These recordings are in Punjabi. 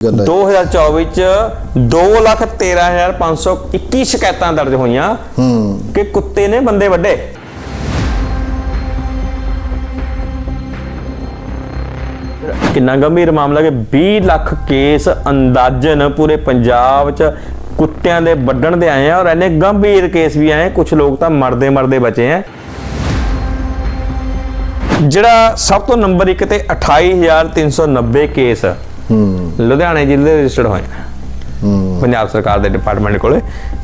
ਗੱਲ ਹੈ। 2024 ਚ 213521 ਸ਼ਿਕਾਇਤਾਂ ਦਰਜ ਹੋਈਆਂ ਹੂੰ। ਕਿ ਕੁੱਤੇ ਨੇ ਬੰਦੇ ਵੱਡੇ। ਕਿੰਨਾ ਗੰਭੀਰ ਮਾਮਲਾ ਕਿ 20 ਲੱਖ ਕੇਸ ਅੰਦਾਜ਼ਨ ਪੂਰੇ ਪੰਜਾਬ ਚ ਕੁੱਤਿਆਂ ਦੇ ਵੱਢਣ ਦੇ ਆਏ ਆ ਔਰ ਇਹਨੇ ਗੰਭੀਰ ਕੇਸ ਵੀ ਆਏ ਕੁਝ ਲੋਕ ਤਾਂ ਮਰਦੇ ਮਰਦੇ ਬਚੇ ਆ। ਜਿਹੜਾ ਸਭ ਤੋਂ ਨੰਬਰ 1 ਤੇ 28390 ਕੇਸ ਲੁਧਿਆਣੇ ਜ਼ਿਲ੍ਹੇ ਦੇ ਰਜਿਸਟਰਡ ਹੋਏ ਹੂੰ। ਪੰਜਾਬ ਸਰਕਾਰ ਦੇ ਡਿਪਾਰਟਮੈਂਟ ਕੋਲੇ।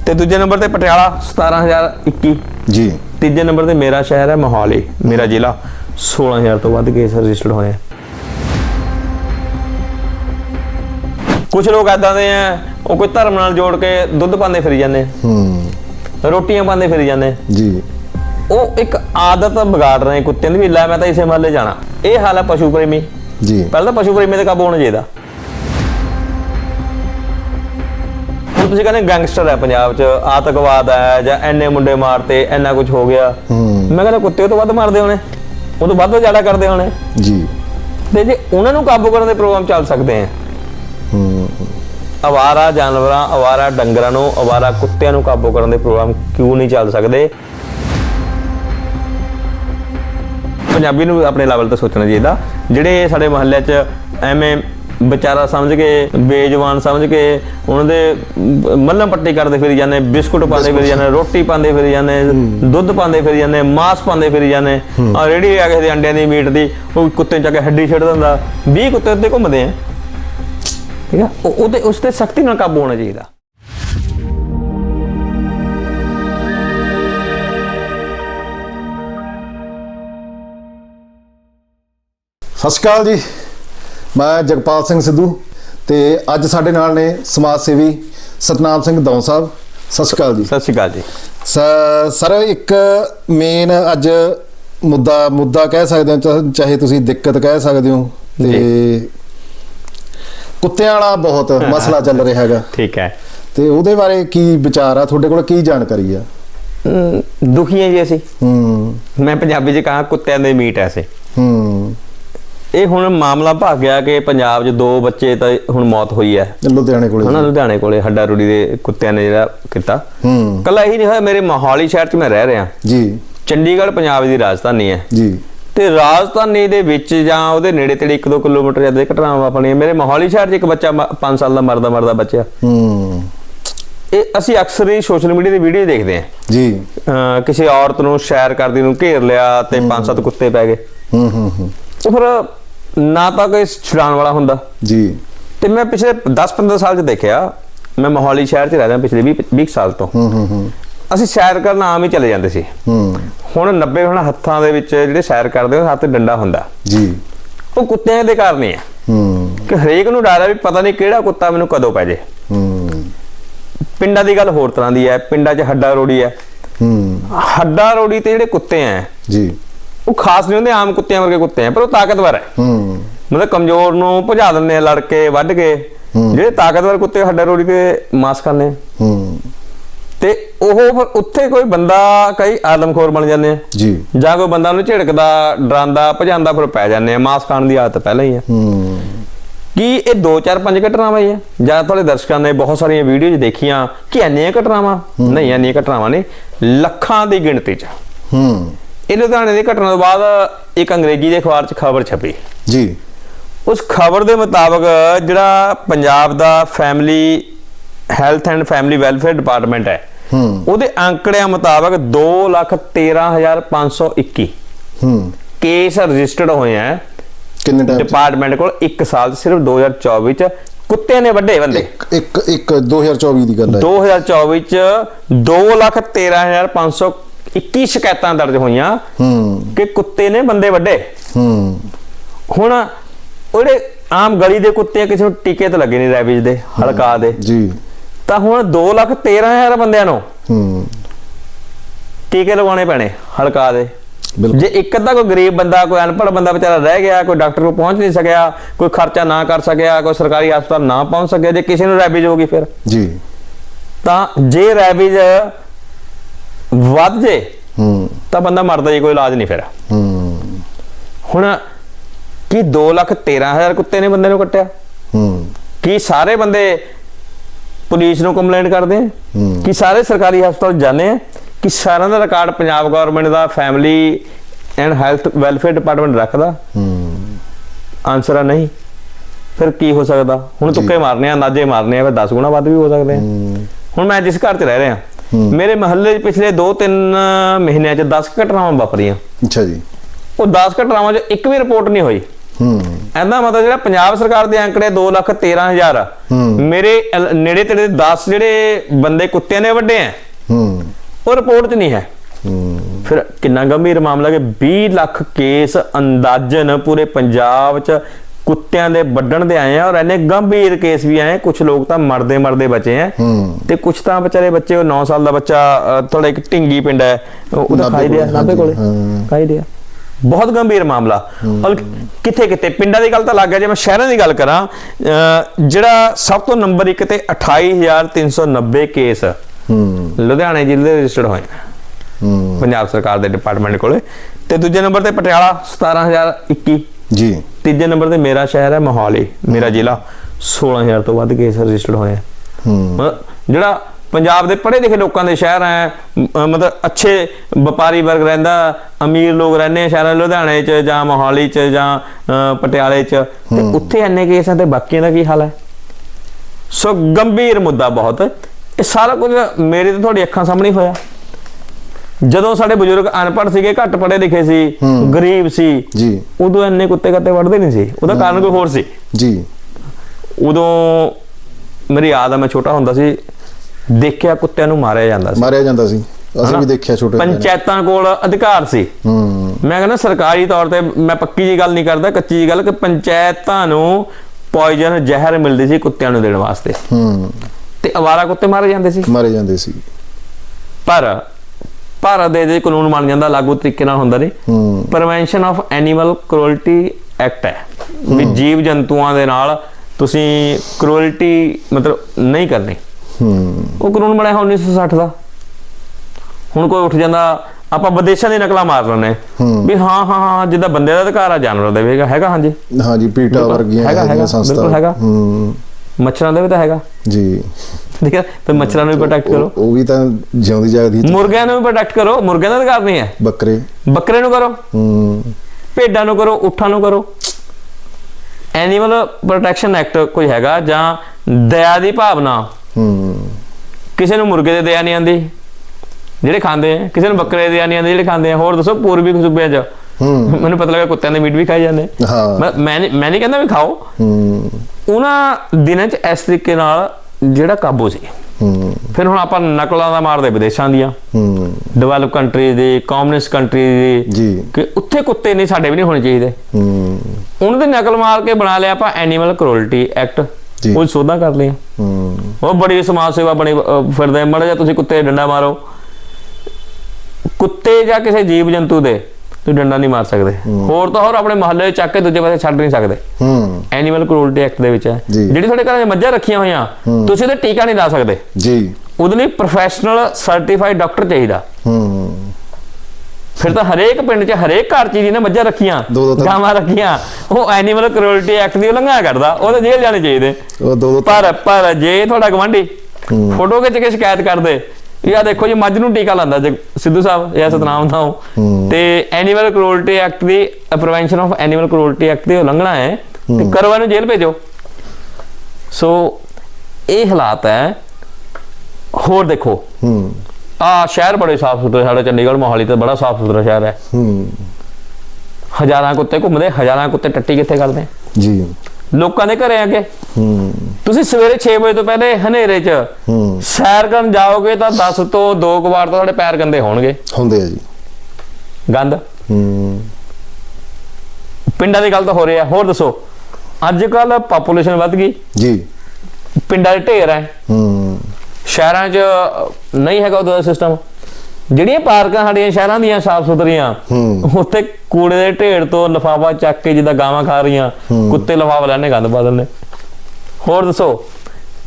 ਤੇ ਦੂਜੇ ਨੰਬਰ ਤੇ ਪਟਿਆਲਾ 17021 ਜੀ। ਤੀਜੇ ਨੰਬਰ ਤੇ ਮੇਰਾ ਸ਼ਹਿਰ ਹੈ ਮੋਹਾਲੀ ਮੇਰਾ ਜ਼ਿਲ੍ਹਾ। 16000 ਤੋਂ ਵੱਧ ਕੇਸ ਰਜਿਸਟਰਡ ਹੋਏ ਆ। ਕੁਝ ਲੋਕ ਐਦਾਂ ਦੇ ਆ ਉਹ ਕੋਈ ਧਰਮ ਨਾਲ ਜੋੜ ਕੇ ਦੁੱਧ ਪਾਉਂਦੇ ਫਿਰੀ ਜਾਂਦੇ ਹੂੰ। ਰੋਟੀਆਂ ਪਾਉਂਦੇ ਫਿਰੀ ਜਾਂਦੇ ਜੀ। ਉਹ ਇੱਕ ਆਦਤ ਵਿਗਾੜ ਰਹੇ ਕੁੱਤੇ ਦੀ ਵੀ ਲੈ ਮੈਂ ਤਾਂ ਇਸੇ ਮਹੱਲੇ ਜਾਣਾ। ਇਹ ਹਾਲ ਹੈ ਪਸ਼ੂ ਪ੍ਰੇਮੀ। ਜੀ। ਪਹਿਲਾਂ ਤਾਂ ਪਸ਼ੂ ਪ੍ਰੇਮੀ ਤੇ ਕਾਬੂ ਹੋਣਾ ਚਾਹੀਦਾ। ਹੁਣ ਤੁਸੀਂ ਕਹਿੰਦੇ ਗੈਂਗਸਟਰ ਹੈ ਪੰਜਾਬ 'ਚ ਆਤੰਕਵਾਦ ਹੈ ਜਾਂ ਐਨੇ ਮੁੰਡੇ ਮਾਰਤੇ ਐਨਾ ਕੁਝ ਹੋ ਗਿਆ। ਮੈਂ ਕਹਿੰਦਾ ਕੁੱਤੇ ਤੋਂ ਵੱਧ ਮਾਰਦੇ ਹੋਣੇ ਉਹ ਤੋਂ ਵੱਧ ਜ਼ਿਆਦਾ ਕਰਦੇ ਹੋਣੇ। ਜੀ। ਤੇ ਜੇ ਉਹਨਾਂ ਨੂੰ ਕਾਬੂ ਕਰਨ ਦੇ ਪ੍ਰੋਗਰਾਮ ਚੱਲ ਸਕਦੇ ਆ। ਅਵਾਰਾ ਜਾਨਵਰਾਂ ਅਵਾਰਾ ਡੰਗਰਾਂ ਨੂੰ ਅਵਾਰਾ ਕੁੱਤਿਆਂ ਨੂੰ ਕਾਬੂ ਕਰਨ ਦੇ ਪ੍ਰੋਗਰਾਮ ਕਿਉਂ ਨਹੀਂ ਚੱਲ ਸਕਦੇ? ਪੰਜਾਬੀ ਨੂੰ ਆਪਣੇ ਲੈਵਲ ਤੇ ਸੋਚਣਾ ਚਾਹੀਦਾ। ਜਿਹੜੇ ਸਾਡੇ ਮਹੱਲੇ 'ਚ ਐਵੇਂ ਵਿਚਾਰਾ ਸਮਝ ਕੇ ਬੇਜਵਾਨ ਸਮਝ ਕੇ ਉਹਨਾਂ ਦੇ ਮੱਲਮ ਪੱਟੀ ਕਰਦੇ ਫਿਰੀ ਜਾਂਦੇ ਬਿਸਕੁਟ ਪਾਉਂਦੇ ਫਿਰੀ ਜਾਂਦੇ ਰੋਟੀ ਪਾਉਂਦੇ ਫਿਰੀ ਜਾਂਦੇ ਦੁੱਧ ਪਾਉਂਦੇ ਫਿਰੀ ਜਾਂਦੇ ਮਾਸ ਪਾਉਂਦੇ ਫਿਰੀ ਜਾਂਦੇ। ਆ ਰੇੜੀ ਆ ਕਿਸੇ ਦੇ ਅੰਡਿਆਂ ਦੀ ਮੀਟ ਦੀ ਉਹ ਕੁੱਤੇ ਚੱਕ ਕੇ ਹੱਡੀ ਛੱਡ ਦਿੰਦਾ। 20 ਕੁੱਤੇ ਉੱਤੇ ਘੁੰਮਦੇ ਆ। ਠੀਕ ਆ? ਉਹ- ਉਹਦੇ ਉਸ ਤੇ ਸਖਤੀ ਨਾਲ ਕਾਬੂ ਹੋਣਾ ਚਾਹੀਦਾ। ਸਤਿ ਸ਼੍ਰੀ ਅਕਾਲ ਜੀ। ਮੈਂ ਜਗਪਾਲ ਸਿੰਘ ਸਿੱਧੂ ਤੇ ਅੱਜ ਸਾਡੇ ਨਾਲ ਨੇ ਸਮਾਜ ਸੇਵੀ ਸਤਨਾਮ ਸਿੰਘ ਦੌਂ ਸਾਹਿਬ। ਸਤਿ ਸ਼੍ਰੀ ਅਕਾਲ ਜੀ। ਸਤਿ ਸ਼੍ਰੀ ਅਕਾਲ ਜੀ। ਸਰ ਇੱਕ ਮੇਨ ਅੱਜ ਮੁੱਦਾ ਮੁੱਦਾ ਕਹਿ ਸਕਦੇ ਹੋ ਚਾਹੇ- ਤੁਸੀਂ ਦਿੱਕਤ ਕਹਿ ਸਕਦੇ ਹੋ ਤੇ ਕੁੱਤਿਆਂ ਵਾਲਾ ਬਹੁਤ ਮਸਲਾ ਚੱਲ ਰਿਹਾ ਹੈਗਾ। ਠੀਕ ਹੈ। ਤੇ ਉਹਦੇ ਬਾਰੇ ਕੀ ਵਿਚਾਰ ਆ? ਤੁਹਾਡੇ ਕੋਲ ਕੀ ਜਾਣਕਾਰੀ ਆ? ਦੁਖੀ ਹਾਂ ਜੀ ਅਸੀਂ। ਹੂੰ। ਮੈਂ ਪੰਜਾਬੀ 'ਚ ਕਹਾ ਕੁੱਤਿਆਂ ਦੇ ਮੀਟ ਐਸੇ। ਹੂੰ। ਇਹ ਹੁਣ ਮਾਮਲਾ ਭਾਗ ਗਿਆ ਕਿ ਪੰਜਾਬ 'ਚ ਦੋ ਬੱਚੇ ਤਾਂ ਹੁਣ ਮੌਤ ਹੋਈ ਹੈ। ਲੁਧਿਆਣੇ ਕੋਲੇ ਹਨਾ ਲੁਧਿਆਣੇ ਕੋਲੇ ਹੱਡਾ ਰੂੜੀ ਦੇ ਕੁੱਤਿਆਂ ਨੇ ਜਿਹੜਾ ਕੀਤਾ। ਹੂੰ। ਕੱਲਾ ਇਹੀ ਨਹੀਂ ਹੋਇਆ ਮੇਰੇ ਮੋਹਾਲੀ ਸ਼ਹਿਰ 'ਚ ਮੈਂ ਰਹਿ ਰਿਹਾ। ਜੀ। ਚੰਡੀਗੜ੍ਹ ਪੰਜਾਬ ਦੀ ਰਾਜਧਾਨੀ ਹੈ। ਜੀ। ਤੇ ਰਾਜਧਾਨੀ ਦੇ ਵਿੱਚ ਜਾਂ ਉਹਦੇ ਨੇੜੇ ਤੇੜੇ 1-2 ਕਿਲੋਮੀਟਰ ਜਾਂਦੇ ਘਟਨਾਵਾਂ ਵਾਪਰੀਆਂ। ਮੇਰੇ ਮੋਹਾਲੀ ਸ਼ਹਿਰ 'ਚ ਇੱਕ ਬੱਚਾ 5 ਸਾਲ ਦਾ ਮਰਦਾ ਮਰਦਾ ਬੱਚਾ ਹੂੰ। ਇਹ ਅਸੀਂ ਅਕਸਰ ਹੀ ਸੋਸ਼ਲ ਮੀਡੀਆ ਦੀ ਵੀਡੀਓ ਦੇਖਦੇ ਹਾਂ। ਜੀ। ਕਿਸੇ ਔਰਤ ਨੂੰ ਸ਼ੈਰ ਕਰਦੀ ਨੂੰ ਘੇਰ ਲਿਆ ਤੇ ਪੰਜ ਸੱਤ ਕੁੱਤੇ ਪੈ ਗਏ। ਹੂੰ ਹੂੰ ਹੂੰ। ਫਿਰ ਨਾ ਤਾਂ ਕੋਈ ਛੁਡਾਉਣ ਵਾਲਾ ਹੁੰਦਾ। ਜੀ। ਤੇ ਮੈਂ ਪਿਛਲੇ 10-15 ਸਾਲ 'ਚ ਦੇਖਿਆ ਮੈਂ ਮੋਹਾਲੀ ਸ਼ਹਿਰ 'ਚ ਰਹਿਦਾ ਪਿਛਲੇ 20 20 ਸਾਲ ਤੋਂ। ਹੂੰ ਹੂੰ ਹੂੰ। ਅਸੀਂ ਸੈਰ ਕਰਨ ਆਮ ਹੀ ਚਲੇ ਜਾਂਦੇ ਸੀ। ਹੂੰ। ਹੁਣ 90 ਹੁਣ ਹੱਥਾਂ ਦੇ ਵਿੱਚ ਜਿਹੜੇ ਸੈਰ ਕਰਦੇ ਉਹ ਹੱਥ ਡੰਡਾ ਹੁੰਦਾ। ਜੀ। ਉਹ ਕੁੱਤਿਆਂ ਦੇ ਕਾਰਨ ਹੀ ਹੈ ਹੂੰ। ਕਿ ਹਰੇਕ ਨੂੰ ਡਰ ਹੈ ਵੀ ਪਤਾ ਨਹੀਂ ਕਿਹੜਾ ਕੁੱਤਾ ਮੈਨੂੰ ਕਦੋਂ ਪੈ ਜੇ। ਹੂੰ। ਪਿੰਡਾਂ ਦੀ ਗੱਲ ਹੋਰ ਤਰ੍ਹਾਂ ਦੀ ਹੈ। ਪਿੰਡਾਂ 'ਚ ਹੱਡਾ ਰੋੜੀ ਹੈ। ਹੂੰ। ਹੱਡਾ ਰੋੜੀ ਤੇ ਜਿਹੜੇ ਕੁੱਤੇ ਹੈ ਜੀ। ਉਹ ਖਾਸ ਨਹੀਂ ਹੁੰਦੇ ਆਮ ਕੁੱਤਿਆਂ ਵਰਗੇ ਕੁੱਤੇ ਹੈ ਪਰ ਉਹ ਤਾਕਤਵਰ ਹੈ ਹੂੰ। ਮਤਲਬ ਕਮਜ਼ੋਰ ਨੂੰ ਭਜਾ ਦਿੰਦੇ ਆ ਲੜ ਕੇ ਵੱਢ ਕੇ। ਜਿਹੜੇ ਤਾਕਤਵਰ ਕੁੱਤੇ ਹੱਡਾ ਰੋੜੀ ਤੇ ਮਾਸ ਖਾਂਦੇ ਆ। ਹੂੰ। ਤੇ ਉਹ ਫਿਰ ਉੱਥੇ ਕੋਈ ਬੰਦਾ ਕਈ ਆਦਮਖੋਰ ਬਣ ਜਾਂਦੇ ਆ। ਜੀ। ਜਾਂ ਕੋਈ ਬੰਦਾ ਉਹਨੂੰ ਝਿੜਕਦਾ ਡਰਾਂਦਾ ਭਜਾਉਂਦਾ ਫਿਰ ਪੈ ਜਾਂਦੇ ਆ। ਮਾਸ ਖਾਣ ਦੀ ਆਦਤ ਪਹਿਲਾਂ ਹੀ ਆ। ਹੂੰ। ਕੀ ਇਹ 2 4 5 ਘਟਨਾਵਾਂ ਹੀ ਆ? ਜਾਂ ਤੁਹਾਡੇ ਦਰਸ਼ਕਾਂ ਨੇ ਬਹੁਤ ਸਾਰੀਆਂ ਵੀਡੀਓਜ਼ ਦੇਖੀਆਂ ਕਿ ਇੰਨੀਆਂ ਘਟਨਾਵਾਂ? ਨਹੀਂ ਇੰਨੀਆਂ ਘਟਨਾਵਾਂ ਨੇ ਲੱਖਾਂ ਦੀ ਗਿਣਤੀ 'ਚ। ਹੂੰ। ਇਹ ਲੁਧਿਆਣੇ ਦੀ ਘਟਨਾ ਤੋਂ ਬਾਅਦ ਇੱਕ ਅੰਗਰੇਜ਼ੀ ਦੇ ਅਖਬਾਰ 'ਚ ਖਬਰ ਛਪੀ। ਜੀ। ਉਸ ਖਬਰ ਦੇ ਮੁਤਾਬਕ ਜਿਹੜਾ ਪੰਜਾਬ ਦਾ family health and family welfare department ਹੈ ਹੂੰ। ਉਹਦੇ ਅੰਕੜਿਆਂ ਮੁਤਾਬਕ 213521 ਹੂੰ। ਕੇਸ ਰਜਿਸਟਰਡ ਹੋਏ ਆ ਕਿੰਨੇ ਟਾਈਮ ਡਿਪਾਰਟਮੈਂਟ ਕੋਲ 1 ਸਾਲ ਸਿਰਫ 2024 ਚ ਕੁੱਤਿਆਂ ਨੇ ਵੱਡੇ ਬੰਦੇ। ਇੱਕ ਇੱਕ ਇੱਕ 2024 ਦੀ ਗੱਲ ਹੈ। 2024 ਚ 213521 ਸ਼ਿਕਾਇਤਾਂ ਦਰਜ ਹੋਈਆਂ ਹੂੰ ਕਿ ਕੁੱਤੇ ਨੇ ਬੰਦੇ ਵੱਡੇ। ਹੂੰ ਹੁਣ ਉਹ ਜਿਹੜੇ ਆਮ ਗਲੀ ਦੇ ਕੁੱਤੇ ਕਿਸੇ ਨੂੰ ਟੀਕੇ ਤੇ ਲੱਗੇ ਨਹੀਂ ਰੈਬੀਜ਼ ਦੇ ਹਲਕਾ ਦੇ। ਜੀ। ਤਾਂ ਹੁਣ 213000 ਬੰਦਿਆਂ ਨੂੰ ਹੂੰ। ਟੀਕੇ ਲਗਾਉਣੇ ਪੈਣੇ ਹਲਕਾ ਦੇ। ਜੇ ਇੱਕ ਅੱਧਾ ਕੋਈ ਗਰੀਬ ਬੰਦਾ ਕੋਈ ਅਨਪੜ੍ਹ ਬੰਦਾ ਵਿਚਾਰਾ ਰਹਿ ਗਿਆ ਕੋਈ ਡਾਕਟਰ ਕੋਲ ਪਹੁੰਚ ਨਹੀਂ ਸਕਿਆ ਕੋਈ ਖਰਚਾ ਨਾ ਕਰ ਸਕਿਆ ਕੋਈ ਸਰਕਾਰੀ ਹਸਪਤਾਲ ਨਾ ਪਹੁੰਚ ਸਕਿਆ ਜੇ ਕਿਸੇ ਨੂੰ ਰੈਬੀਜ਼ ਹੋ ਗਈ ਫਿਰ। ਜੀ। ਤਾਂ ਜੇ ਰੈਬੀਜ਼ ਵੱਧ ਜੇ ਹੂੰ। ਤਾਂ ਬੰਦਾ ਮਰਦਾ ਜੀ ਕੋਈ ਇਲਾਜ ਨਹੀਂ ਫਿਰ। ਹੂੰ। ਹੁਣ ਕੀ 213000 ਕੁੱਤੇ ਨੇ ਬੰਦੇ ਨੂੰ ਕੱਟਿਆ? ਹੂੰ। ਕੀ ਸਾਰੇ ਬੰਦੇ ਪੁਲਿਸ ਨੂੰ ਕੰਪਲੇਂਟ ਕਰਦੇ ਆ? ਕਿ ਸਾਰੇ ਸਰਕਾਰੀ ਹਸਪਤਾਲ ਜਾਂਦੇ ਆ? ਕਿ ਸਾਰਿਆਂ ਦਾ record Punjab government the family and health welfare department ਰੱਖਦਾ? ਆਨਸਰ ਆ ਨਹੀਂ। ਫਿਰ ਕੀ ਹੋ ਸਕਦਾ? ਹੁਣ ਤੁੱਕੇ ਮਾਰਨੇ ਆ ਅੰਦਾਜ਼ੇ ਮਾਰਨੇ ਆ ਫਿਰ 10 ਗੁਣਾ ਵੱਧ ਵੀ ਹੋ ਸਕਦੇ ਆ। ਹੁਣ ਮੈਂ ਜਿਸ ਘਰ 'ਚ ਰਹਿ ਰਿਹਾ ਮੇਰੇ ਮਹੱਲੇ 'ਚ ਪਿਛਲੇ 2-3 ਮਹੀਨਿਆਂ 'ਚ 10 ਘਟਨਾਵਾਂ ਵਾਪਰੀਆਂ। ਅੱਛਾ ਜੀ। ਉਹ 10 ਘਟਨਾਵਾਂ 'ਚ ਇੱਕ ਵੀ ਰਿਪੋਰਟ ਨਹੀਂ ਹੋਈ। ਹੂੰ। ਐਂਦਾ ਮਤਲਬ ਜਿਹੜਾ ਪੰਜਾਬ ਸਰਕਾਰ ਦੇ ਅੰਕੜੇ 2 ਲੱਖ 13 ਹਜ਼ਾਰ ਮੇਰੇ ਨੇੜੇ ਤੇੜੇ 10 ਜਿਹੜੇ ਬੰਦੇ ਕੁੱਤਿਆਂ ਨੇ ਵੱਡੇ ਆ ਹੂੰ। ਉਹ ਰਿਪੋਰਟ 'ਚ ਨਹੀਂ ਹੈ। ਫਿਰ ਕਿੰਨਾ ਗੰਭੀਰ ਮਾਮਲਾ ਕਿ 20 ਲੱਖ ਕੇਸ ਅੰਦਾਜ਼ਨ ਪੂਰੇ ਪੰਜਾਬ 'ਚ ਕੁੱਤਿਆਂ ਦੇ ਵੱਢਣ ਦੇ ਆਏ ਆ ਔਰ ਇਹਨੇ ਗੰਭੀਰ ਕੇਸ ਵੀ ਆਏ ਕੁਝ ਲੋਕ ਤਾਂ ਮਰਦੇ ਮਰਦੇ ਬਚੇ ਆ। ਤੇ ਕੁਝ ਤਾਂ ਵਿਚਾਰੇ ਬੱਚੇ ਉਹ 9 ਸਾਲ ਦਾ ਬੱਚਾ ਥੋੜਾ ਇੱਕ ਢਿੰਗੀ ਪਿੰਡ ਹੈ। ਉਹ- ਉਹਦਾ ਖਾਈ ਦਿਆ ਕੋਲੇ, ਨਾਭੇ ਕੋਲੇ। ਖਾਈ ਦਿਆ ਬਹੁਤ ਗੰਭੀਰ ਮਾਮਲਾ। ਔਰ ਕਿੱਥੇ ਕਿੱਥੇ? ਪਿੰਡਾਂ ਦੀ ਗੱਲ ਤਾਂ ਲੱਗ ਗਿਆ ਜੇ ਮੈਂ ਸ਼ਹਿਰਾਂ ਦੀ ਗੱਲ ਕਰਾਂ ਜਿਹੜਾ ਸਭ ਤੋਂ ਨੰਬਰ 1 ਤੇ 28390 ਕੇਸ ਲੁਧਿਆਣੇ ਜ਼ਿਲ੍ਹੇ ਦੇ ਰਜਿਸਟਰਡ ਹੋਏ ਪੰਜਾਬ ਸਰਕਾਰ ਦੇ ਡਿਪਾਰਟਮੈਂਟ ਕੋਲੇ। ਤੇ ਦੂਜੇ ਨੰਬਰ ਤੇ ਪਟਿਆਲਾ 17021 ਜੀ। ਤੀਜੇ ਨੰਬਰ ਤੇ ਮੇਰਾ ਸ਼ਹਿਰ ਹੈ ਮੋਹਾਲੀ ਮੇਰਾ ਜ਼ਿਲ੍ਹਾ। 16000 ਤੋਂ ਵੱਧ ਕੇਸ ਰਜਿਸਟਰਡ ਹੋਏ ਆ। ਹੂੰ। ਜਿਹੜਾ ਪੰਜਾਬ ਦੇ ਪੜ੍ਹੇ ਲਿਖੇ ਲੋਕਾਂ ਦੇ ਸ਼ਹਿਰ ਮ- ਮਤਲਬ ਅੱਛੇ ਵਪਾਰੀ ਵਰਗ ਰਹਿੰਦਾ ਅਮੀਰ ਲੋਕ ਰਹਿੰਦੇ ਆ ਸ਼ਹਿਰਾਂ ਲੁਧਿਆਣੇ 'ਚ ਜਾਂ ਮੋਹਾਲੀ 'ਚ ਜਾਂ ਪਟਿਆਲੇ 'ਚ ਤੇ ਉੱਥੇ ਇੰਨੇ ਕੇਸ ਆ ਤੇ ਬਾਕੀਆਂ ਦਾ ਕੀ ਹਾਲ ਹੈ? ਸੋ ਗੰਭੀਰ ਮੁੱਦਾ ਬਹੁਤ। ਇਹ ਸਾਰਾ ਕੁਝ ਮੇਰੇ ਤੇ ਤੁਹਾਡੀ ਅੱਖਾਂ ਸਾਹਮਣੇ ਹੋਇਆ। ਜਦੋਂ ਸਾਡੇ ਬਜ਼ੁਰਗ ਅਨਪੜ੍ਹ ਸੀਗੇ ਘੱਟ ਪੜ੍ਹੇ ਲਿਖੇ ਸੀ ਗਰੀਬ ਸੀ ਜੀ। ਉਦੋਂ ਇੰਨੇ ਕੁੱਤੇ ਕੱਤੇ ਵੜਦੇ ਨਹੀਂ ਸੀ। ਉਹਦਾ ਕਾਰਨ ਕੋਈ ਹੋਰ ਸੀ? ਜੀ। ਉਦੋਂ ਮੇਰੀ ਯਾਦ ਆ ਮੈਂ ਛੋਟਾ ਹੁੰਦਾ ਸੀ ਦੇਖਿਆ ਕੁੱਤਿਆਂ ਨੂੰ ਮਾਰਿਆ ਜਾਂਦਾ ਸੀ। ਮਾਰਿਆ ਜਾਂਦਾ ਸੀ। ਅਸੀਂ? ਵੀ ਦੇਖਿਆ ਛੋਟੇ। ਪੰਚਾਇਤਾਂ ਕੋਲ ਅਧਿਕਾਰ ਸੀ। ਹੂੰ। ਮੈਂ ਕਹਿੰਦਾ ਸਰਕਾਰੀ ਤੌਰ ਤੇ ਮੈਂ ਪੱਕੀ ਜੀ ਗੱਲ ਨਹੀਂ ਕਰਦਾ ਕੱਚੀ ਜੀ ਗੱਲ ਕਿ ਪੰਚਾਇਤਾਂ ਨੂੰ ਪੋਇਜ਼ਨ ਜ਼ਹਿਰ ਮਿਲਦੀ ਸੀ ਕੁੱਤਿਆਂ ਨੂੰ ਦੇਣ ਵਾਸਤੇ। ਹੂੰ। ਤੇ ਅਵਾਰਾ ਕੁੱਤੇ ਮਾਰੇ ਜਾਂਦੇ ਸੀ। ਮਾਰੇ ਜਾਂਦੇ ਸੀ। ਪਰ ਭਾਰਤ ਦੇ ਜੇ ਕਾਨੂੰਨ ਬਣ ਜਾਂਦਾ ਲਾਗੂ ਤਰੀਕੇ ਨਾਲ ਹੁੰਦਾ ਹੂੰ। Prevention of animal cruelty act ਹੈ। ਵੀ ਜੀਵ ਜੰਤੂਆਂ ਦੇ ਨਾਲ ਤੁਸੀਂ ਕ੍ਰੂਅਲਟੀ ਮਤਲਬ ਨਹੀਂ ਕਰਨੀ। ਉਹ ਕਾਨੂੰਨ ਬਣਿਆ 1960 ਦਾ। ਹੁਣ ਕੋਈ ਉੱਠ ਜਾਂਦਾ ਆਪਾਂ ਵਿਦੇਸ਼ਾਂ ਦੀ ਨਕਲਾਂ ਮਾਰ ਲੈਣੇ ਵੀ ਹਾਂ ਹਾਂ ਹਾਂ ਜਿੱਦਾਂ ਬੰਦੇ ਦਾ ਅਧਿਕਾਰ ਆ ਜਾਨਵਰ ਦਾ ਵੀ ਹੈਗਾ। ਹਾਂਜੀ। ਹਾਂ ਜੀ ਪੀਟਾ ਵਰਗੀਆਂ ਹੈਗਾ, ਹੈਗਾ, ਬਿਲਕੁਲ ਹੈਗਾ। ਮੱਛਰਾਂ ਦਾ ਵੀ ਤਾਂ ਹੈਗਾ। ਜੀ। ਠੀਕ ਹੈ? ਫਿਰ ਮੱਛਰਾਂ ਨੂੰ ਵੀ ਪ੍ਰੋਟੈਕਟ ਕਰੋ। ਉਹ ਵੀ ਤਾਂ ਜਿਉਂਦੀ ਜਾਗਦੀ ਮੁਰਗਿਆਂ ਨੂੰ ਵੀ ਪ੍ਰੋਟੈਕਟ ਕਰੋ। ਮੁਰਗਿਆਂ ਦਾ ਅਧਿਕਾਰ ਨਹੀਂ ਹੈ ਬੱਕਰੇ। ਬੱਕਰੇ ਨੂੰ ਕਰੋ? ਹੂੰ। ਭੇਡਾਂ ਨੂੰ ਕਰੋ ਊਠਾਂ ਨੂੰ ਕਰੋ। ਐਨੀਮਲ ਪ੍ਰੋਟੈਕਸ਼ਨ ਐਕਟ ਕੋਈ ਹੈਗਾ ਜਾਂ ਦਇਆ ਦੀ ਭਾਵਨਾ? ਹੂੰ। ਕਿਸੇ ਨੂੰ ਮੁਰਗੇ ਦੇ ਦਇਆ ਨਹੀਂ ਆਂਦੀ ਜਿਹੜੇ ਖਾਂਦੇ ਆ। ਕਿਸੇ ਨੂੰ ਬੱਕਰੇ ਦੀ ਦਇਆ ਨਹੀਂ ਆਂਦੀ ਜਿਹੜੇ ਖਾਂਦੇ ਆ। ਹੋਰ ਦੱਸੋ ਪੂਰਬੀ ਸੂਬਿਆਂ 'ਚ। ਹੂੰ। ਮੈਨੂੰ ਪਤਾ ਲੱਗਾ ਕੁੱਤਿਆਂ ਦੇ ਮੀਟ ਵੀ ਖਾਏ ਜਾਂਦੇ। ਹਾਂ। ਮੈਂ ਮੈਂ ਨਹੀਂ ਕਹਿੰਦਾ ਵੀ ਖਾਓ। ਹੂੰ। ਉਹਨਾਂ ਦਿਨਾਂ 'ਚ ਇਸ ਤਰੀਕੇ ਨਾਲ ਜਿਹੜਾ ਕਾਬੂ ਸੀ। ਹੂੰ ਫਿਰ ਹੁਣ ਆਪਾਂ ਨਕਲਾਂ ਦਾ ਮਾਰਦੇ ਵਿਦੇਸ਼ਾਂ ਦੀਆਂ। ਹੂੰ ਡਿਵੈਲਪ ਕੰਟਰੀ ਦੇ ਕਮਿਊਨਿਸਟ ਕੰਟਰੀ ਦੀ। ਜੀ। ਕਿ ਉੱਥੇ ਕੁੱਤੇ ਨਹੀਂ ਸਾਡੇ ਵੀ ਨਹੀਂ ਹੋਣੇ ਚਾਹੀਦੇ। ਹੂੰ ਉਹਨਾਂ ਦੀ ਨਕਲ ਮਾਰ ਕੇ ਬਣਾ ਲਿਆ ਆਪਾਂ ਐਨੀਮਲ ਕ੍ਰੂਅਲਟੀ ਐਕਟ। ਉਹ ਸੋਧਾਂ ਕਰ ਲਈਆਂ। ਹੂੰ ਉਹ ਬੜੀ ਸਮਾਜ ਸੇਵਾ ਬਣੀ ਫਿਰਦੇ ਮੜ ਜਾ ਤੁਸੀਂ ਕੁੱਤੇ ਡੰਡਾ ਮਾਰੋ। ਕੁੱਤੇ ਜਾਂ ਕਿਸੇ ਜੀਵ ਜੰਤੂ ਦੇ ਤੁਸੀਂ ਡੰਡਾ ਨਹੀਂ ਮਾਰ ਸਕਦੇ। ਹੋਰ ਤਾਂ ਹੋਰ ਆਪਣੇ ਮਹੱਲੇ ਚੱਕ ਕੇ ਦੂਜੇ ਪਾਸੇ ਛੱਡ ਨਹੀਂ ਸਕਦੇ। ਹੂੰ। ਐਨੀਮਲ ਕ੍ਰੂਅਲਟੀ ਐਕਟ ਦੇ ਵਿੱਚ ਹੈ। ਜਿਹੜੀ ਤੁਹਾਡੇ ਘਰਾਂ 'ਚ ਮੱਝਾਂ ਰੱਖੀਆਂ ਹੋਈਆਂ ਤੁਸੀਂ ਉਹਦੇ ਟੀਕਾ ਨਹੀਂ ਲਾ ਸਕਦੇ। ਜੀ। ਉਹਦੇ ਲਈ ਪ੍ਰੋਫੈਸ਼ਨਲ ਸਰਟੀਫਾਈਡ ਡਾਕਟਰ ਚਾਹੀਦਾ। ਹੂੰ। ਫਿਰ ਤਾਂ ਹਰੇਕ ਪਿੰਡ 'ਚ ਹਰੇਕ ਘਰ 'ਚ ਜਿਹਨੇ ਮੱਝਾਂ ਰੱਖੀਆਂ ਤਾਂ- ਗਾਵਾਂ ਰੱਖੀਆਂ ਉਹ ਐਨੀਮਲ ਕ੍ਰੂਅਲਟੀ ਐਕਟ ਦੀ ਉਲੰਘਣਾ ਕਰਦਾ। ਉਹਦੇ ਜੇਲ੍ਹ ਜਾਣੇ ਚਾਹੀਦੇ। ਉਹ ਪਰ ਪਰ ਜੇ ਤੁਹਾਡਾ ਗਵਾਂਢੀ ਫੋਟੋ ਖਿੱਚ ਕੇ ਸ਼ਿਕਾਇਤ ਕਰਦੇ ਵੀ ਆ ਦੇਖੋ ਜੀ ਮੱਝ ਨੂੰ ਟੀਕਾ ਲਾਂਦਾ ਜੇ ਸਿੱਧੂ ਸਾਹਿਬ ਜਾਂ ਸਤਨਾਮ ਦਾ ਉਹ। ਤੇ animal cruelty act the prevention of animal cruelty act ਦੀ ਉਲੰਘਣਾ ਹੈ ਤੇ ਕਰੋ ਇਹਨੂੰ ਜੇਲ੍ਹ ਭੇਜੋ। ਸੋ ਇਹ ਹਾਲਾਤ ਹੈ। ਹੋਰ ਦੇਖੋ। ਹੂੰ। ਆ ਸ਼ਹਿਰ ਬੜੇ ਸਾਫ਼ ਸੁਥਰੇ ਸਾਡਾ ਚੰਡੀਗੜ੍ਹ ਮੋਹਾਲੀ ਤੇ ਬੜਾ ਸਾਫ਼ ਸੁਥਰਾ ਸ਼ਹਿਰ ਹੈ। ਹੂੰ। ਹਜ਼ਾਰਾਂ ਕੁੱਤੇ ਘੁੰਮਦੇ ਹਜ਼ਾਰਾਂ ਕੁੱਤੇ ਟੱਟੀ ਕਿੱਥੇ ਕਰਦੇ? ਜੀ। ਲੋਕਾਂ ਦੇ ਘਰੇ ਆ ਕੇ। ਹੂੰ। ਤੁਸੀਂ ਸਵੇਰੇ 6 ਵਜੇ ਤੋਂ ਪਹਿਲੇ ਹਨੇਰੇ 'ਚ ਹੂੰ। ਸੈਰ ਕਰਨ ਜਾਓਗੇ ਤਾਂ 10 ਤੋਂ 2 ਵਾਰ ਤਾਂ ਤੁਹਾਡੇ ਪੈਰ ਗੰਦੇ ਹੋਣਗੇ। ਹੁੰਦੇ ਆ ਜੀ। ਗੰਦ? ਹੂੰ। ਪਿੰਡਾਂ ਦੀ ਗੱਲ ਤਾਂ ਹੋ ਰਹੀ ਹੈ ਹੋਰ ਦੱਸੋ ਅੱਜ ਕੱਲ ਪਾਪੂਲੇਸ਼ਨ ਵੱਧ ਗਈ। ਜੀ। ਪਿੰਡਾਂ ਦੇ ਢੇਰ ਹੈ। ਹੂੰ। ਸ਼ਹਿਰਾਂ 'ਚ ਨਹੀਂ ਹੈਗਾ ਉਹਦਾ ਸਿਸਟਮ ਜਿਹੜੀਆਂ ਪਾਰਕਾਂ ਸਾਡੀਆਂ ਸ਼ਹਿਰਾਂ ਦੀਆਂ ਸਾਫ਼ ਸੁਥਰੀਆਂ ਹੂੰ। ਉੱਥੇ ਕੂੜੇ ਦੇ ਢੇਰ ਤੋਂ ਲਫਾਫਾ ਚੱਕ ਕੇ ਜਿੱਦਾਂ ਗਾਵਾਂ ਖਾ ਰਹੀਆਂ ਕੁੱਤੇ ਲਫਾਫਾ ਲੈਣੇ ਗੰਦ ਪਾ ਦਿੰਦੇ। ਹੋਰ ਦੱਸੋ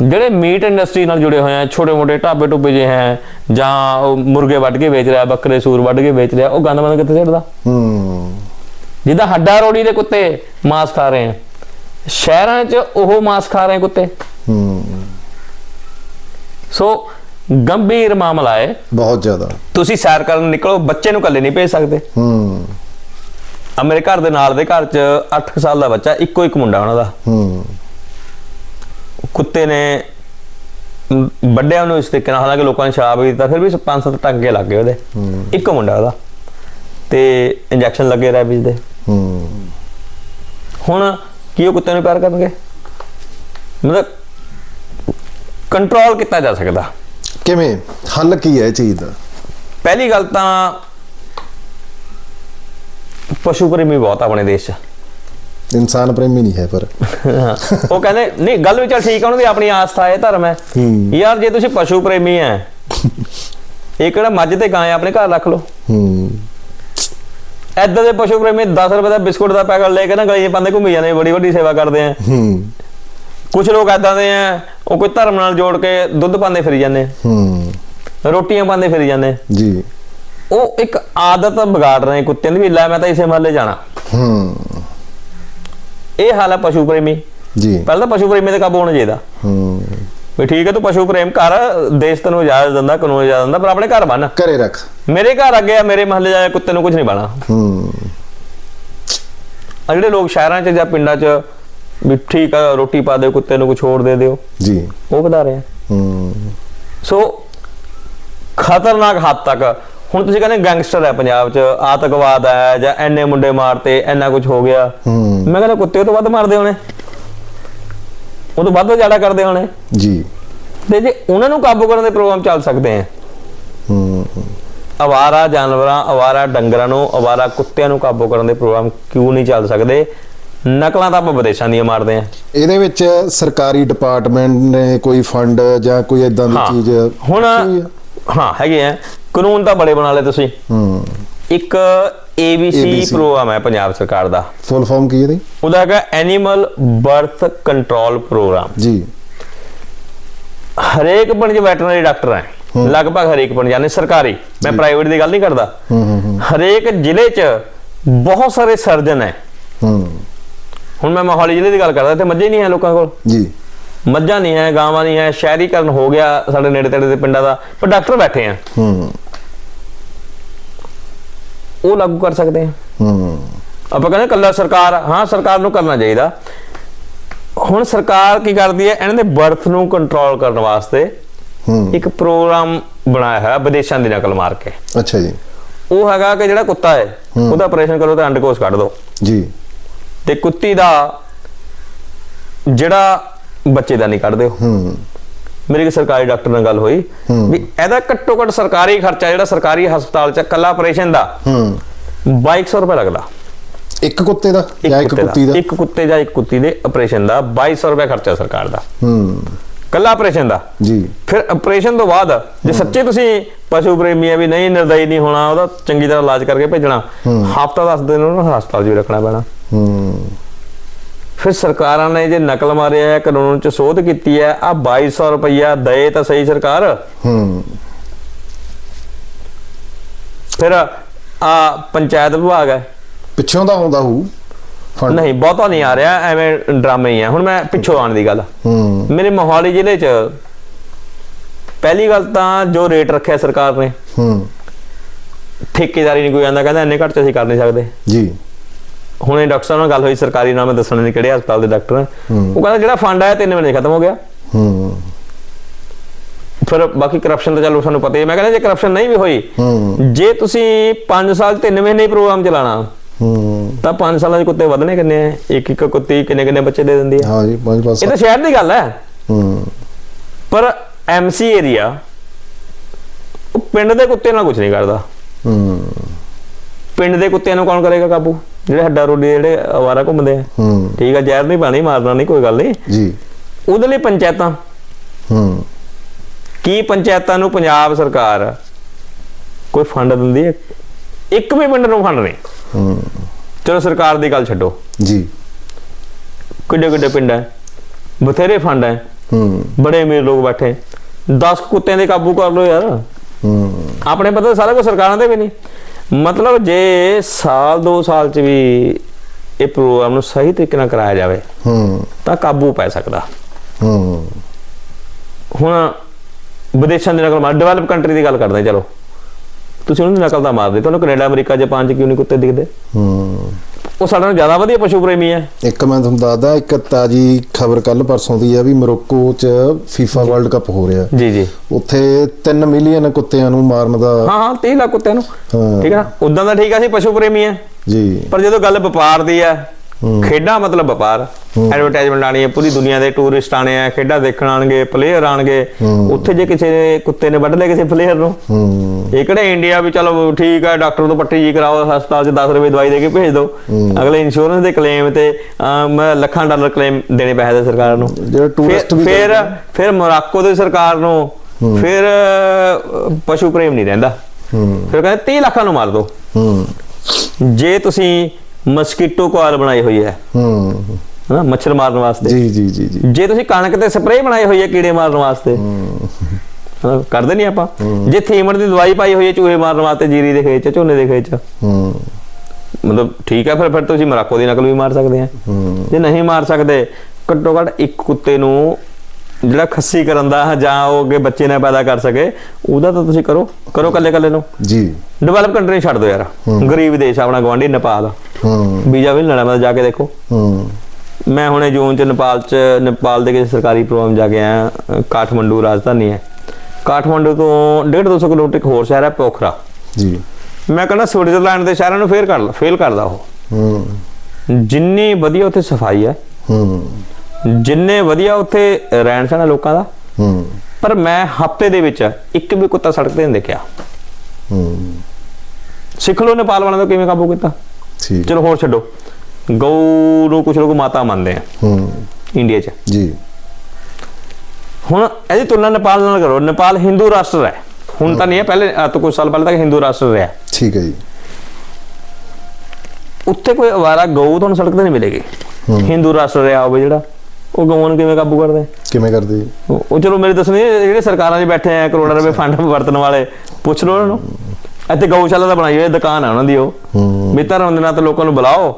ਜਿਹੜੇ ਮੀਟ ਇੰਡਸਟਰੀ ਨਾਲ ਜੁੜੇ ਹੋਏ ਆ ਛੋਟੇ ਮੋਟੇ ਢਾਬੇ ਟੁੱਬੇ ਜੇ ਹੈ ਜਾਂ ਉਹ ਮੁਰਗੇ ਵੱਢ ਕੇ ਵੇਚ ਰਿਹਾ ਬੱਕਰੇ ਸੂਰ ਵੱਢ ਕੇ ਵੇਚ ਰਿਹਾ ਉਹ ਗੰਦ ਬੰਦ ਕਿੱਥੇ ਛੱਡਦਾ? ਹੂੰ। ਜਿੱਦਾਂ ਹੱਡਾ ਰੋੜੀ ਦੇ ਕੁੱਤੇ ਮਾਸ ਖਾ ਰਹੇ ਆ ਸ਼ਹਿਰਾਂ 'ਚ ਉਹ ਮਾਸ ਖਾ ਰਹੇ ਕੁੱਤੇ। ਹੂੰ। ਸੋ ਗੰਭੀਰ ਮਾਮਲਾ ਹੈ। ਬਹੁਤ ਜ਼ਿਆਦਾ। ਤੁਸੀਂ ਸੈਰ ਕਰਨ ਨਿਕਲੋ ਬੱਚੇ ਨੂੰ ਇਕੱਲੇ ਨਹੀਂ ਭੇਜ ਸਕਦੇ। ਹੂੰ। ਆ ਮੇਰੇ ਘਰ ਦੇ ਨਾਲ ਦੇ ਘਰ 'ਚ 8 ਸਾਲ ਦਾ ਬੱਚਾ ਇੱਕੋ ਇੱਕ ਮੁੰਡਾ ਉਹਨਾਂ ਦਾ। ਹੂੰ। ਕੁੱਤੇ ਨੇ ਵੱਡਿਆਂ ਨੂੰ ਇਸ ਤਰੀਕੇ ਨਾਲ ਹਾਲਾਂਕਿ ਲੋਕਾਂ ਨੇ ਸ਼ਰਾਬ ਵੀ ਦਿੱਤਾ ਫਿਰ ਵੀ ਪੰਜ ਸੱਤ ਟੰਗੇ ਲੱਗ ਗਏ ਉਹਦੇ। ਇੱਕੋ ਮੁੰਡਾ ਉਹਦਾ। ਤੇ ਇੰਜੈਕਸ਼ਨ ਲੱਗੇ ਰੈਬਿਸ ਦੇ। ਹੁਣ ਕੀ ਉਹ ਕੁੱਤੇ ਨੂੰ ਪਿਆਰ ਕਰਨਗੇ? ਮਤਲਬ ਕੰਟਰੋਲ ਕੀਤਾ ਜਾ ਸਕਦਾ। ਕਿਵੇਂ? ਹੱਲ ਕੀ ਹੈ ਇਹ ਚੀਜ਼ ਦਾ? ਪਹਿਲੀ ਗੱਲ ਤਾਂ ਪਸ਼ੂ ਪ੍ਰੇਮੀ ਬਹੁਤ ਆ ਆਪਣੇ ਦੇਸ਼ 'ਚ। ਇਨਸਾਨ ਪ੍ਰੇਮੀ ਨਹੀਂ ਹੈ ਪਰ। ਉਹ ਕਹਿੰਦੇ ਨਹੀਂ ਗੱਲ ਵੀ ਚੱਲ ਠੀਕ ਆ ਉਹਨਾਂ ਦੀ ਆਪਣੀ ਆਸਥਾ ਹੈ ਧਰਮ ਹੈ। ਯਾਰ ਜੇ ਤੁਸੀਂ ਪਸ਼ੂ ਪ੍ਰੇਮੀ ਹੈ ਇਹ ਕਿਹੜਾ ਮੱਝ ਤੇ ਗਾਂ ਆਪਣੇ ਘਰ ਰੱਖ ਲਓ। ਹੂੰ। ਐਦਾਂ ਦੇ ਪਸ਼ੂ ਪ੍ਰੇਮੀ 10 ਰੁਪਏ ਦਾ ਬਿਸਕੁਟ ਦਾ ਪੈਕਟ ਲੈ ਕੇ ਨਾ ਗਲੀ 'ਚ ਪਾਉਂਦੇ ਘੁੰਮੀ ਜਾਂਦੇ ਬੜੀ ਵੱਡੀ ਸੇਵਾ ਕਰਦੇ ਆ ਹੂੰ। ਕੁਝ ਲੋਕ ਐਦਾਂ ਦੇ ਆ ਉਹ ਕੋਈ ਧਰਮ ਨਾਲ ਜੋੜ ਕੇ ਦੁੱਧ ਪਾਉਂਦੇ ਫਿਰੀ ਜਾਂਦੇ। ਹੂੰ। ਰੋਟੀਆਂ ਪਾਉਂਦੇ ਫਿਰੀ ਜਾਂਦੇ। ਜੀ। ਉਹ ਇੱਕ ਆਦਤ ਵਿਗਾੜ ਰਹੇ ਕੁੱਤਿਆਂ ਦੀ ਵੀ ਲੈ ਮੈਂ ਤਾਂ ਇਸੇ ਮਹੱਲੇ ਜਾਣਾ। ਹੂੰ। ਇਹ ਹਾਲ ਹੈ ਪਸ਼ੂ ਪ੍ਰੇਮੀ। ਜੀ। ਪਹਿਲਾਂ ਤਾਂ ਪਸ਼ੂ ਪ੍ਰੇਮੀ ਤੇ ਕਾਬੂ ਹੋਣਾ ਚਾਹੀਦਾ। ਹੂੰ। ਵੀ ਠੀਕ ਹੈ ਤੂੰ ਪਸ਼ੂ ਪ੍ਰੇਮ ਕਰ ਦੇਸ਼ ਤੈਨੂੰ ਇਜਾਜ਼ਤ ਦਿੰਦਾ ਕਾਨੂੰਨ ਇਜਾਜ਼ਤ ਦਿੰਦਾ ਪਰ ਆਪਣੇ ਘਰ ਬੰਨ ਘਰੇ ਰੱਖ। ਮੇਰੇ ਘਰ ਅੱਗੇ ਆ ਮੇਰੇ ਮਹੱਲੇ ਜਾਏ ਕੁੱਤੇ ਨੂੰ ਕੁਝ ਨਹੀਂ ਬਾਣਾ। ਹੂੰ। ਆ ਜਿਹੜੇ ਲੋਕ ਸ਼ਹਿਰਾਂ 'ਚ ਜਾਂ ਪਿੰਡਾਂ 'ਚ ਵੀ ਠੀਕ ਆ ਰੋਟੀ ਪਾ ਦਿਓ ਕੁੱਤੇ ਨੂੰ ਕੁਝ ਹੋਰ ਦੇ ਦਿਓ ਜੀ। ਉਹ ਵਧਾ ਰਹੇ ਆ। ਹੂੰ। ਸੋ ਖਤਰਨਾਕ ਹੱਦ ਤੱਕ ਹੁਣ ਤੁਸੀਂ ਕਹਿੰਦੇ ਗੈਂਗਸਟਰ ਹੈ ਪੰਜਾਬ 'ਚ ਆਤੰਕਵਾਦ ਹੈ ਜਾਂ ਐਨੇ ਮੁੰਡੇ ਮਾਰਤੇ ਐਨਾ ਕੁਝ ਹੋ ਗਿਆ। ਮੈਂ ਕਹਿੰਦਾ ਕੁੱਤੇ ਤੋਂ ਵੱਧ ਮਾਰਦੇ ਹੋਣੇ। ਉਹ ਤੋਂ ਵੱਧ ਜਾੜਾ ਕਰਦੇ ਹੋਣੇ। ਜੀ। ਤੇ ਜੇ ਉਹਨਾਂ ਨੂੰ ਕਾਬੂ ਕਰਨ ਦੇ ਪ੍ਰੋਗਰਾਮ ਚੱਲ ਸਕਦੇ ਆ। ਹੂੰ। ਅਵਾਰਾ ਜਾਨਵਰਾਂ ਅਵਾਰਾ ਡੰਗਰਾਂ ਨੂੰ ਅਵਾਰਾ ਕੁੱਤਿਆਂ ਨੂੰ ਕਾਬੂ ਕਰਨ ਦੇ ਪ੍ਰੋਗਰਾਮ ਕਿਉਂ ਨਹੀਂ ਚੱਲ ਸਕਦੇ? ਨਕਲਾਂ ਤਾਂ ਆਪਾਂ ਵਿਦੇਸ਼ਾਂ ਦੀਆਂ ਮਾਰਦੇ ਆ। ਇਹਦੇ ਵਿੱਚ ਸਰਕਾਰੀ ਡਿਪਾਰਟਮੈਂਟ ਨੇ ਕੋਈ ਫੰਡ ਜਾਂ ਕੋਈ ਇਦਾਂ ਦੀ ਚੀਜ਼ ਹੁਣ? ਹਾਂ ਹੈਗੇ ਆ। ਕਾਨੂੰਨ ਤਾਂ ਬੜੇ ਬਣਾ ਲਏ ਤੁਸੀਂ। ਹੂੰ। ਇੱਕ ABC ਪ੍ਰੋਗਰਾਮ ਹੈ ਪੰਜਾਬ ਸਰਕਾਰ ਦਾ। ਫੁੱਲ ਫਾਰਮ ਕੀ ਹੈ ਇਹਦੀ? ਉਹਦਾ ਹੈਗਾ ਐਨੀਮਲ ਬਰਥ ਕੰਟਰੋਲ ਪ੍ਰੋਗਰਾਮ ਜੀ। ਹਰੇਕ ਪਿੰਡ 'ਚ ਵੈਟਰਨਰੀ ਡਾਕਟਰ ਹੈ। ਲਗਭਗ ਹਰੇਕ ਪਿੰਡ ਜਾਂਦੇ ਸਰਕਾਰੀ। ਮੈਂ ਪ੍ਰਾਈਵੇਟ ਦੀ ਗੱਲ ਨਹੀਂ ਕਰਦਾ। ਹੂੰ ਹੂੰ ਹੂੰ। ਹਰੇਕ ਜ਼ਿਲ੍ਹੇ 'ਚ ਬਹੁਤ ਸਾਰੇ ਸਰਜਨ ਹੈ। ਹੂੰ। ਹੁਣ ਮੈਂ ਮੋਹਾਲੀ ਜ਼ਿਲ੍ਹੇ ਦੀ ਗੱਲ ਕਰਦਾ ਇੱਥੇ ਮੱਝੇ ਨਹੀਂ ਹੈ ਲੋਕਾਂ ਕੋਲ। ਜੀ। ਮੱਝਾਂ ਨਹੀਂ ਹੈ ਗਾਵਾਂ ਨਹੀਂ ਹੈ ਸ਼ਹਿਰੀਕਰਨ ਹੋ ਗਿਆ ਸਾਡੇ ਨੇੜੇ ਤੇੜੇ ਦੇ ਪਿੰਡਾਂ ਦਾ। ਪਰ ਡਾਕਟਰ ਬੈਠੇ ਆ। ਹੂੰ। ਉਹ ਲਾਗੂ ਕਰ ਸਕਦੇ ਆ ਹੂੰ। ਆਪਾਂ ਕਹਿੰਦੇ ਕੱਲਾ ਸਰਕਾਰ ਹਾਂ ਸਰਕਾਰ ਨੂੰ ਕਰਨਾ ਚਾਹੀਦਾ। ਹੁਣ ਸਰਕਾਰ ਕੀ ਕਰਦੀ ਹੈ ਇਹਨਾਂ ਦੇ ਬਰਥ ਨੂੰ ਕੰਟਰੋਲ ਕਰਨ ਵਾਸਤੇ ਹੂੰ। ਇੱਕ ਪ੍ਰੋਗਰਾਮ ਬਣਾਇਆ ਹੈ ਵਿਦੇਸ਼ਾਂ ਦੀ ਨਕਲ ਮਾਰ ਕੇ। ਅੱਛਾ ਜੀ। ਉਹ ਹੈਗਾ ਕਿ ਜਿਹੜਾ ਕੁੱਤਾ ਹੈ ਉਹਦਾ ਆਪਰੇਸ਼ਨ ਕਰੋ ਤੇ ਅੰਡਕੋਸ਼ ਕੱਢ ਦਿਓ ਜੀ। ਤੇ ਕੁੱਤੀ ਦਾ ਜਿਹੜਾ ਬੱਚੇ ਦਾ ਨਹੀਂ ਕੱਢਦੇ। ਹੋ ਹੂੰ। ਮੇਰੀ ਇੱਕ ਸਰਕਾਰੀ ਡਾਕਟਰ ਨਾਲ ਗੱਲ ਹੋਈ ਵੀ ਇਹਦਾ ਘੱਟੋ ਘੱਟ ਸਰਕਾਰੀ ਖਰਚਾ ਜਿਹੜਾ ਸਰਕਾਰੀ ਹਸਪਤਾਲ ਚ ਕੱਲਾ ਆਪਰੇਸ਼ਨ ਦਾ ਹੂੰ। 2200 ਰੁਪਏ ਲੱਗਦਾ। ਇੱਕ ਕੁੱਤੇ ਦਾ ਜਾਂ ਇੱਕ ਕੁੱਤੇ ਕੁੱਤੀ ਦਾ? ਇੱਕ ਕੁੱਤੇ ਜਾਂ ਇੱਕ ਕੁੱਤੀ ਦੇ ਆਪਰੇਸ਼ਨ ਦਾ 2200 ਰੁਪਏ ਖਰਚਾ ਸਰਕਾਰ ਦਾ। ਹੂੰ। ਕੱਲਾ ਆਪਰੇਸ਼ਨ ਦਾ। ਜੀ। ਫਿਰ ਆਪਰੇਸ਼ਨ ਤੋਂ ਬਾਅਦ ਜੇ ਸੱਚੇ ਤੁਸੀਂ ਪਸ਼ੂ ਪ੍ਰੇਮੀ ਆ ਵੀ ਨਹੀਂ ਨਿਰਦਈ ਨਹੀਂ ਹੋਣਾ ਉਹਦਾ ਚੰਗੀ ਤਰ੍ਹਾਂ ਇਲਾਜ ਕਰਕੇ ਭੇਜਣਾ ਹਫਤਾ 10 ਦਿਨ ਉਹਨੂੰ ਹਸਪਤਾਲ 'ਚ ਵੀ ਰੱਖਣਾ ਪੈਣਾ। ਹੂੰ। ਫਿਰ ਸਰਕਾਰਾਂ ਨੇ ਜੇ ਨਕਲ ਮਾਰਿਆ ਹੈ ਕਾਨੂੰਨ 'ਚ ਸੋਧ ਕੀਤੀ ਹੈ ਆ 2200 ਰੁਪਈਆ ਦੇ ਤਾਂ ਸਹੀ ਸਰਕਾਰ? ਹੂੰ। ਫਿਰ ਆ ਪੰਚਾਇਤ ਵਿਭਾਗ ਹੈ। ਪਿੱਛੋਂ ਦਾ ਆਉਂਦਾ ਹੂ ਨਹੀਂ ਬਹੁਤਾ ਨਹੀਂ ਆ ਰਿਹਾ ਐਵੇਂ ਡਰਾਮੇ ਹੀ ਆ। ਹੁਣ ਮੈਂ ਪਿੱਛੋਂ ਆਉਣ ਦੀ ਗੱਲ ਹੂੰ। ਮੇਰੇ ਮੋਹਾਲੀ ਜ਼ਿਲ੍ਹੇ 'ਚ ਪਹਿਲੀ ਗੱਲ ਤਾਂ ਜੋ ਰੇਟ ਰੱਖਿਆ ਸਰਕਾਰ ਨੇ ਹੂੰ। ਠੇਕੇਦਾਰੀ ਨਹੀਂ ਕੋਈ ਆਂਦਾ ਕਹਿੰਦਾ ਇੰਨੇ ਘੱਟ 'ਚ ਅਸੀਂ ਕਰ ਨਹੀਂ ਸਕਦੇ। ਜੀ। ਹੁਣੇ ਡਾਕਟਰ ਸਾਹਿਬ ਨਾਲ ਗੱਲ ਹੋਈ ਸਰਕਾਰੀ ਨਾਲ ਮੈਂ ਦੱਸਣ ਨਹੀਂ ਕਿਹੜੇ ਹਸਪਤਾਲ ਦੇ ਡਾਕਟਰ ਉਹ ਕਹਿੰਦਾ ਜਿਹੜਾ ਫੰਡ ਆਇਆ 3 ਮਹੀਨੇ ਖਤਮ ਹੋ ਗਿਆ। ਹੂੰ। ਫਿਰ ਬਾਕੀ ਕਰਪਸ਼ਨ ਤਾਂ ਚਲੋ ਸਾਨੂੰ ਪਤਾ ਹੀ ਮੈਂ ਕਹਿੰਦਾ ਜੇ ਕਰਪਸ਼ਨ ਨਹੀਂ ਵੀ ਹੋਈ ਜੇ ਤੁਸੀਂ 5 ਸਾਲ 3 ਮਹੀਨੇ ਹੀ ਪ੍ਰੋਗਰਾਮ ਚਲਾਣਾ ਹੂੰ। ਤਾਂ 5 ਸਾਲਾਂ 'ਚ ਕੁੱਤੇ ਵਧਣੇ ਕਿੰਨੇ ਆ? ਇੱਕ ਇੱਕ ਕੁੱਤੀ ਕਿੰਨੇ ਕਿੰਨੇ ਬੱਚੇ ਦੇ ਦਿੰਦੀ ਹੈ ਹਾਂ ਜੀ ਪੰਜ ਪਾਸ ਇਹ ਤਾਂ ਸ਼ਹਿਰ ਦੀ ਗੱਲ ਹੈ। ਹੂੰ। ਪਰ ਐਮਸੀ ਏਰੀਆ ਉਹ ਪਿੰਡ ਦੇ ਕੁੱਤੇ ਨਾਲ ਕੁਝ ਨਹੀਂ ਕਰਦਾ। ਹੂੰ। ਪਿੰਡ ਦੇ ਕੁੱਤਿਆਂ ਨੂੰ ਕੌਣ ਕਰੇਗਾ ਕਾਬੂ? ਜਿਹੜੇ ਹੱਡਾ ਰੋਡੀ ਜਿਹੜੇ ਆਵਾਰਾ ਘੁੰਮਦੇ ਆ। ਹੂੰ। ਠੀਕ ਆ ਜ਼ਹਿਰ ਨਹੀਂ ਪਾਣੀ ਮਾਰਨਾ ਨਹੀਂ ਕੋਈ ਗੱਲ ਨਹੀਂ। ਜੀ। ਉਹਦੇ ਲਈ ਪੰਚਾਇਤਾਂ। ਹੂੰ। ਕੀ ਪੰਚਾਇਤਾਂ ਨੂੰ ਪੰਜਾਬ ਸਰਕਾਰ ਕੋਈ ਫੰਡ ਦਿੰਦੀ ਹੈ? ਇੱਕ ਵੀ ਪਿੰਡ ਨੂੰ ਫੰਡ ਨਹੀਂ। ਹੂੰ। ਚਲੋ ਸਰਕਾਰ ਦੀ ਗੱਲ ਛੱਡੋ। ਜੀ। ਕਿੱਡੇ ਕਿੱਡੇ ਪਿੰਡ ਹੈ? ਬਥੇਰੇ ਫੰਡ ਹੈ। ਹੂੰ। ਬੜੇ ਅਮੀਰ ਲੋਕ ਬੈਠੇ। 10 ਕੁੱਤਿਆਂ ਦੇ ਕਾਬੂ ਕਰ ਲਓ ਯਾਰ। ਹੂੰ। ਆਪਣੇ ਪਤਾ ਸਾਰਾ ਕੁਝ ਸਰਕਾਰਾਂ ਦੇ ਵੀ ਨਹੀਂ। ਮਤਲਬ ਜੇ ਸਾਲ 2 ਸਾਲ ਚ ਵੀ ਇਹ ਪ੍ਰੋਗਰਾਮ ਨੂੰ ਸਹੀ ਤਰੀਕੇ ਨਾਲ ਕਰਾਇਆ ਜਾਵੇ ਹੂੰ। ਤਾਂ ਕਾਬੂ ਪੈ ਸਕਦਾ। ਹੂੰ। ਹੁਣ ਵਿਦੇਸ਼ਾਂ ਦੀ ਨਕਲ ਮਾਰ ਡਿਵੈਲਪ ਕੰਟਰੀ ਦੀ ਗੱਲ ਕਰਦੇ ਚਲੋ। ਤੁਸੀਂ ਉਹਨਾਂ ਦੀ ਨਕਲ ਤਾਂ ਮਾਰਦੇ ਤੁਹਾਨੂੰ ਕੈਨੇਡਾ ਅਮਰੀਕਾ ਜਾਪਾਨ ਚ ਕਿਉਂ ਨਹੀਂ ਕੁੱਤੇ ਦਿਖਦੇ? ਹੂੰ। ਉਹ ਸਾਡੇ ਨਾਲੋਂ ਜ਼ਿਆਦਾ ਵਧੀਆ ਪਸ਼ੂ ਪ੍ਰੇਮੀ ਹੈ। ਇੱਕ ਮੈਂ ਤੁਹਾਨੂੰ ਦੱਸਦਾ ਇੱਕ ਤਾਜੀ ਖਬਰ ਕੱਲ ਪਰਸੋਂ ਦੀ ਆ ਵੀ ਮੋਰੋਕੋ ਚ ਫੀਫਾ ਵਰਲਡ ਕੱਪ ਹੋ ਰਿਹਾ। ਜੀ ਜੀ। ਉੱਥੇ 3 ਮਿਲੀਅਨ ਕੁੱਤਿਆਂ ਨੂੰ ਮਾਰਨ ਦਾ ਹਾਂ ਹਾਂ 30 ਲੱਖ ਕੁੱਤਿਆਂ ਨੂੰ। ਠੀਕ ਹੈ ਨਾ? ਉਦਾਂ ਦਾ ਠੀਕ ਆ ਸੀ ਪਸ਼ੂ ਪ੍ਰੇਮੀ ਹੈ ਜੀ। ਪਰ ਜਦੋਂ ਗੱਲ ਵਪਾਰ ਦੀ ਹੈ ਖੇਡਾਂ ਮਤਲਬ ਵਪਾਰ। ਐਡਵਰਟਾਈਜ਼ਮੈਂਟ ਆਣੀ ਹੈ ਪੂਰੀ ਦੁਨੀਆ ਦੇ ਟੂਰਿਸਟ ਆਣੇ ਆ ਖੇਡਾਂ ਦੇਖਣ ਆਣਗੇ ਪਲੇਅਰ ਆਣਗੇ ਉੱਥੇ ਜੇ ਕਿਸੇ ਨੇ ਕੁੱਤੇ ਨੇ ਵੱਢ ਲਿਆ ਕਿਸੇ ਪਲੇਅਰ ਨੂੰ ਇਹ ਕਿਹੜੇ ਇੰਡੀਆ ਵੀ ਚਲੋ ਠੀਕ ਹੈ ਡਾਕਟਰ ਤੋਂ ਪੱਟੀ ਜੀ ਕਰਾਓ ਹਸਪਤਾਲ 'ਚ 10 ਰੁਪਏ ਦਵਾਈ ਦੇ ਕੇ ਭੇਜ ਦਿਓ। ਅਗਲੇ ਇੰਸ਼ੋਰੈਂਸ ਦੇ ਕਲੇਮ ਤੇ ਲੱਖਾਂ ਡਾਲਰ ਕਲੇਮ ਦੇਣੇ ਪੈਸੇ ਸਰਕਾਰ ਨੂੰ। ਜਿਹੜੇ ਟੂਰਿਸਟ ਵੀ ਫਿਰ ਫਿਰ ਮੋਰਾਕੋ ਦੀ ਸਰਕਾਰ ਨੂੰ ਫਿਰ ਪਸ਼ੂ ਪ੍ਰੇਮ ਨਹੀਂ ਰਹਿੰਦਾ। ਫਿਰ ਕਹਿੰਦੇ 30 ਲੱਖਾਂ ਨੂੰ ਮਾਰ ਦਿਓ। ਜੇ ਤੁਸੀਂ ਮਸਕੀਟੋ ਕੋਇਲ ਬਣਾਈ ਹੋਈ ਹੈ। ਹੂੰ। ਹਨਾ ਮੱਛਰ ਮਾਰਨ ਵਾਸਤੇ। ਜੀ ਜੀ ਜੀ ਜੀ। ਜੇ ਤੁਸੀਂ ਕਣਕ ਤੇ ਸਪਰੇਅ ਬਣਾਈ ਹੋਈ ਹੈ ਕੀੜੇ ਮਾਰਨ ਵਾਸਤੇ। ਹਨਾ, ਕਰਦੇ ਨਹੀਂ ਆਪਾਂ। ਜੇ ਥੀਮਰ ਦੀ ਦਵਾਈ ਪਾਈ ਹੋਈ ਹੈ ਚੂਹੇ ਮਾਰਨ ਵਾਸਤੇ ਜੀਰੀ ਦੇ ਖੇਤ ਚ ਝੋਨੇ ਦੇ ਖੇਤ ਚ। ਹੂੰ। ਮਤਲਬ ਠੀਕ ਹੈ ਫਿਰ ਫਿਰ ਤੁਸੀਂ ਮਰਾਕੋ ਦੀ ਨਕਲ ਵੀ ਮਾਰ ਸਕਦੇ ਆ। ਹੂੰ। ਜੇ ਨਹੀਂ ਮਾਰ ਸਕਦੇ ਘੱਟੋ ਘੱਟ ਇੱਕ ਕੁੱਤੇ ਨੂੰ ਜਿਹੜਾ ਖੱਸੀ ਕਰਨ ਦਾ ਜਾਂ ਉਹ ਅੱਗੇ ਬੱਚੇ ਨਾ ਪੈਦਾ ਕਰ ਸਕੇ ਉਹਦਾ ਤਾਂ ਤੁਸੀਂ ਕਰੋ ਕਰੋ ਕੱਲੇ ਕੱਲੇ ਨੂੰ। ਜੀ। ਡਿਵੈਲਪ ਕੰਟਰੀ ਛੱਡ ਦਿਓ ਯਾਰ। ਗਰੀਬ ਦੇਸ਼ ਆਪਣਾ ਗਵਾਂਢੀ ਨੇਪਾਲ। ਹੂੰ। ਵੀਜ਼ਾ ਵੀ ਲੈਣਾ ਮੈਂ ਜਾ ਕੇ ਦੇਖੋ। ਹੂੰ। ਮੈਂ ਹੁਣੇ ਜੂਨ ਚ ਨੇਪਾਲ ਚ ਨੇਪਾਲ ਦੇ ਕਿਸੇ ਸਰਕਾਰੀ ਪ੍ਰੋਗਰਾਮ ਜਾ ਕੇ ਆਇਆ ਕਾਠਮੰਡੂ ਰਾਜਧਾਨੀ ਹੈ। ਕਾਠਮੰਡੂ ਤੋਂ 1.5 200 ਕਿਲੋਮੀਟਰ ਇੱਕ ਹੋਰ ਸ਼ਹਿਰ ਹੈ ਪੋਖਰਾ। ਜੀ। ਮੈਂ ਕਹਿੰਦਾ ਸਵਿਟਜ਼ਰਲੈਂਡ ਦੇ ਸ਼ਹਿਰਾਂ ਨੂੰ ਫੇਰ ਕਰ ਫੇਲ ਕਰਦਾ ਉਹ। ਹੂੰ। ਜਿੰਨੀ ਵਧੀਆ ਉੱਥੇ ਸਫ਼ਾਈ ਹੈ ਹੂੰ। ਜਿੰਨੇ ਵਧੀਆ ਉੱਥੇ ਰਹਿਣ ਸਹਿਣ ਲੋਕਾਂ ਦਾ ਹੂੰ। ਪਰ ਮੈਂ ਹਫ਼ਤੇ ਦੇ ਵਿੱਚ ਇੱਕ ਵੀ ਕੁੱਤਾ ਸੜਕ ਤੇ ਨਹੀਂ ਦੇਖਿਆ। ਹੂੰ। ਸਿੱਖ ਲੋ ਨੇਪਾਲ ਵਾਲਿਆਂ ਤੋਂ ਕਿਵੇਂ ਕਾਬੂ ਕੀਤਾ? ਠੀਕ। ਚਲੋ ਹੋਰ ਛੱਡੋ। ਗਊ ਨੂੰ ਕੁਝ ਲੋਕ ਮਾਤਾ ਮੰਨਦੇ ਆ। ਹੂੰ। ਇੰਡੀਆ 'ਚ। ਜੀ। ਹੁਣ ਇਹਦੀ ਤੁਲਨਾ ਨੇਪਾਲ ਨਾਲ ਕਰੋ। ਨੇਪਾਲ ਹਿੰਦੂ ਰਾਸ਼ਟਰ ਹੈ। ਹੁਣ ਤਾਂ ਨਹੀਂ ਹੈ ਪਹਿਲੇ ਤੋਂ ਕੁਝ ਸਾਲ ਪਹਿਲਾਂ ਤੱਕ ਹਿੰਦੂ ਰਾਸ਼ਟਰ ਰਿਹਾ। ਠੀਕ ਹੈ ਜੀ। ਉੱਥੇ ਕੋਈ ਅਵਾਰਾ ਗਊ ਤੁਹਾਨੂੰ ਸੜਕ ਤੇ ਨਹੀਂ ਮਿਲੇਗੀ। ਹਿੰਦੂ ਰਾਸ਼ਟਰ ਰਿਹਾ ਹੋਵੇ ਜਿਹੜਾ। ਉਹ ਗਊਆਂ ਨੂੰ ਕਿਵੇਂ ਕਾਬੂ ਕਰਦੇ? ਕਿਵੇਂ ਕਰਦੇ? ਉਹ ਉਹ ਚਲੋ ਮੇਰੇ ਦੱਸਣੀ ਜਿਹੜੇ ਸਰਕਾਰਾਂ 'ਚ ਬੈਠੇ ਆ ਕਰੋੜਾਂ ਰੁਪਏ ਫੰਡ ਵਰਤਣ ਵਾਲੇ ਪੁੱਛ ਲਓ ਉਹਨਾਂ। ਨੂੰ ਇੱਥੇ ਗਊਸ਼ਾਲਾ ਦਾ ਬਣਾਈ ਹੋਈ ਦੁਕਾਨ ਆ ਉਹਨਾਂ ਦੀ ਉਹ। ਵੀ ਧਰਮ ਦੇ ਨਾਂ ਤੇ ਲੋਕਾਂ ਨੂੰ ਬੁਲਾਓ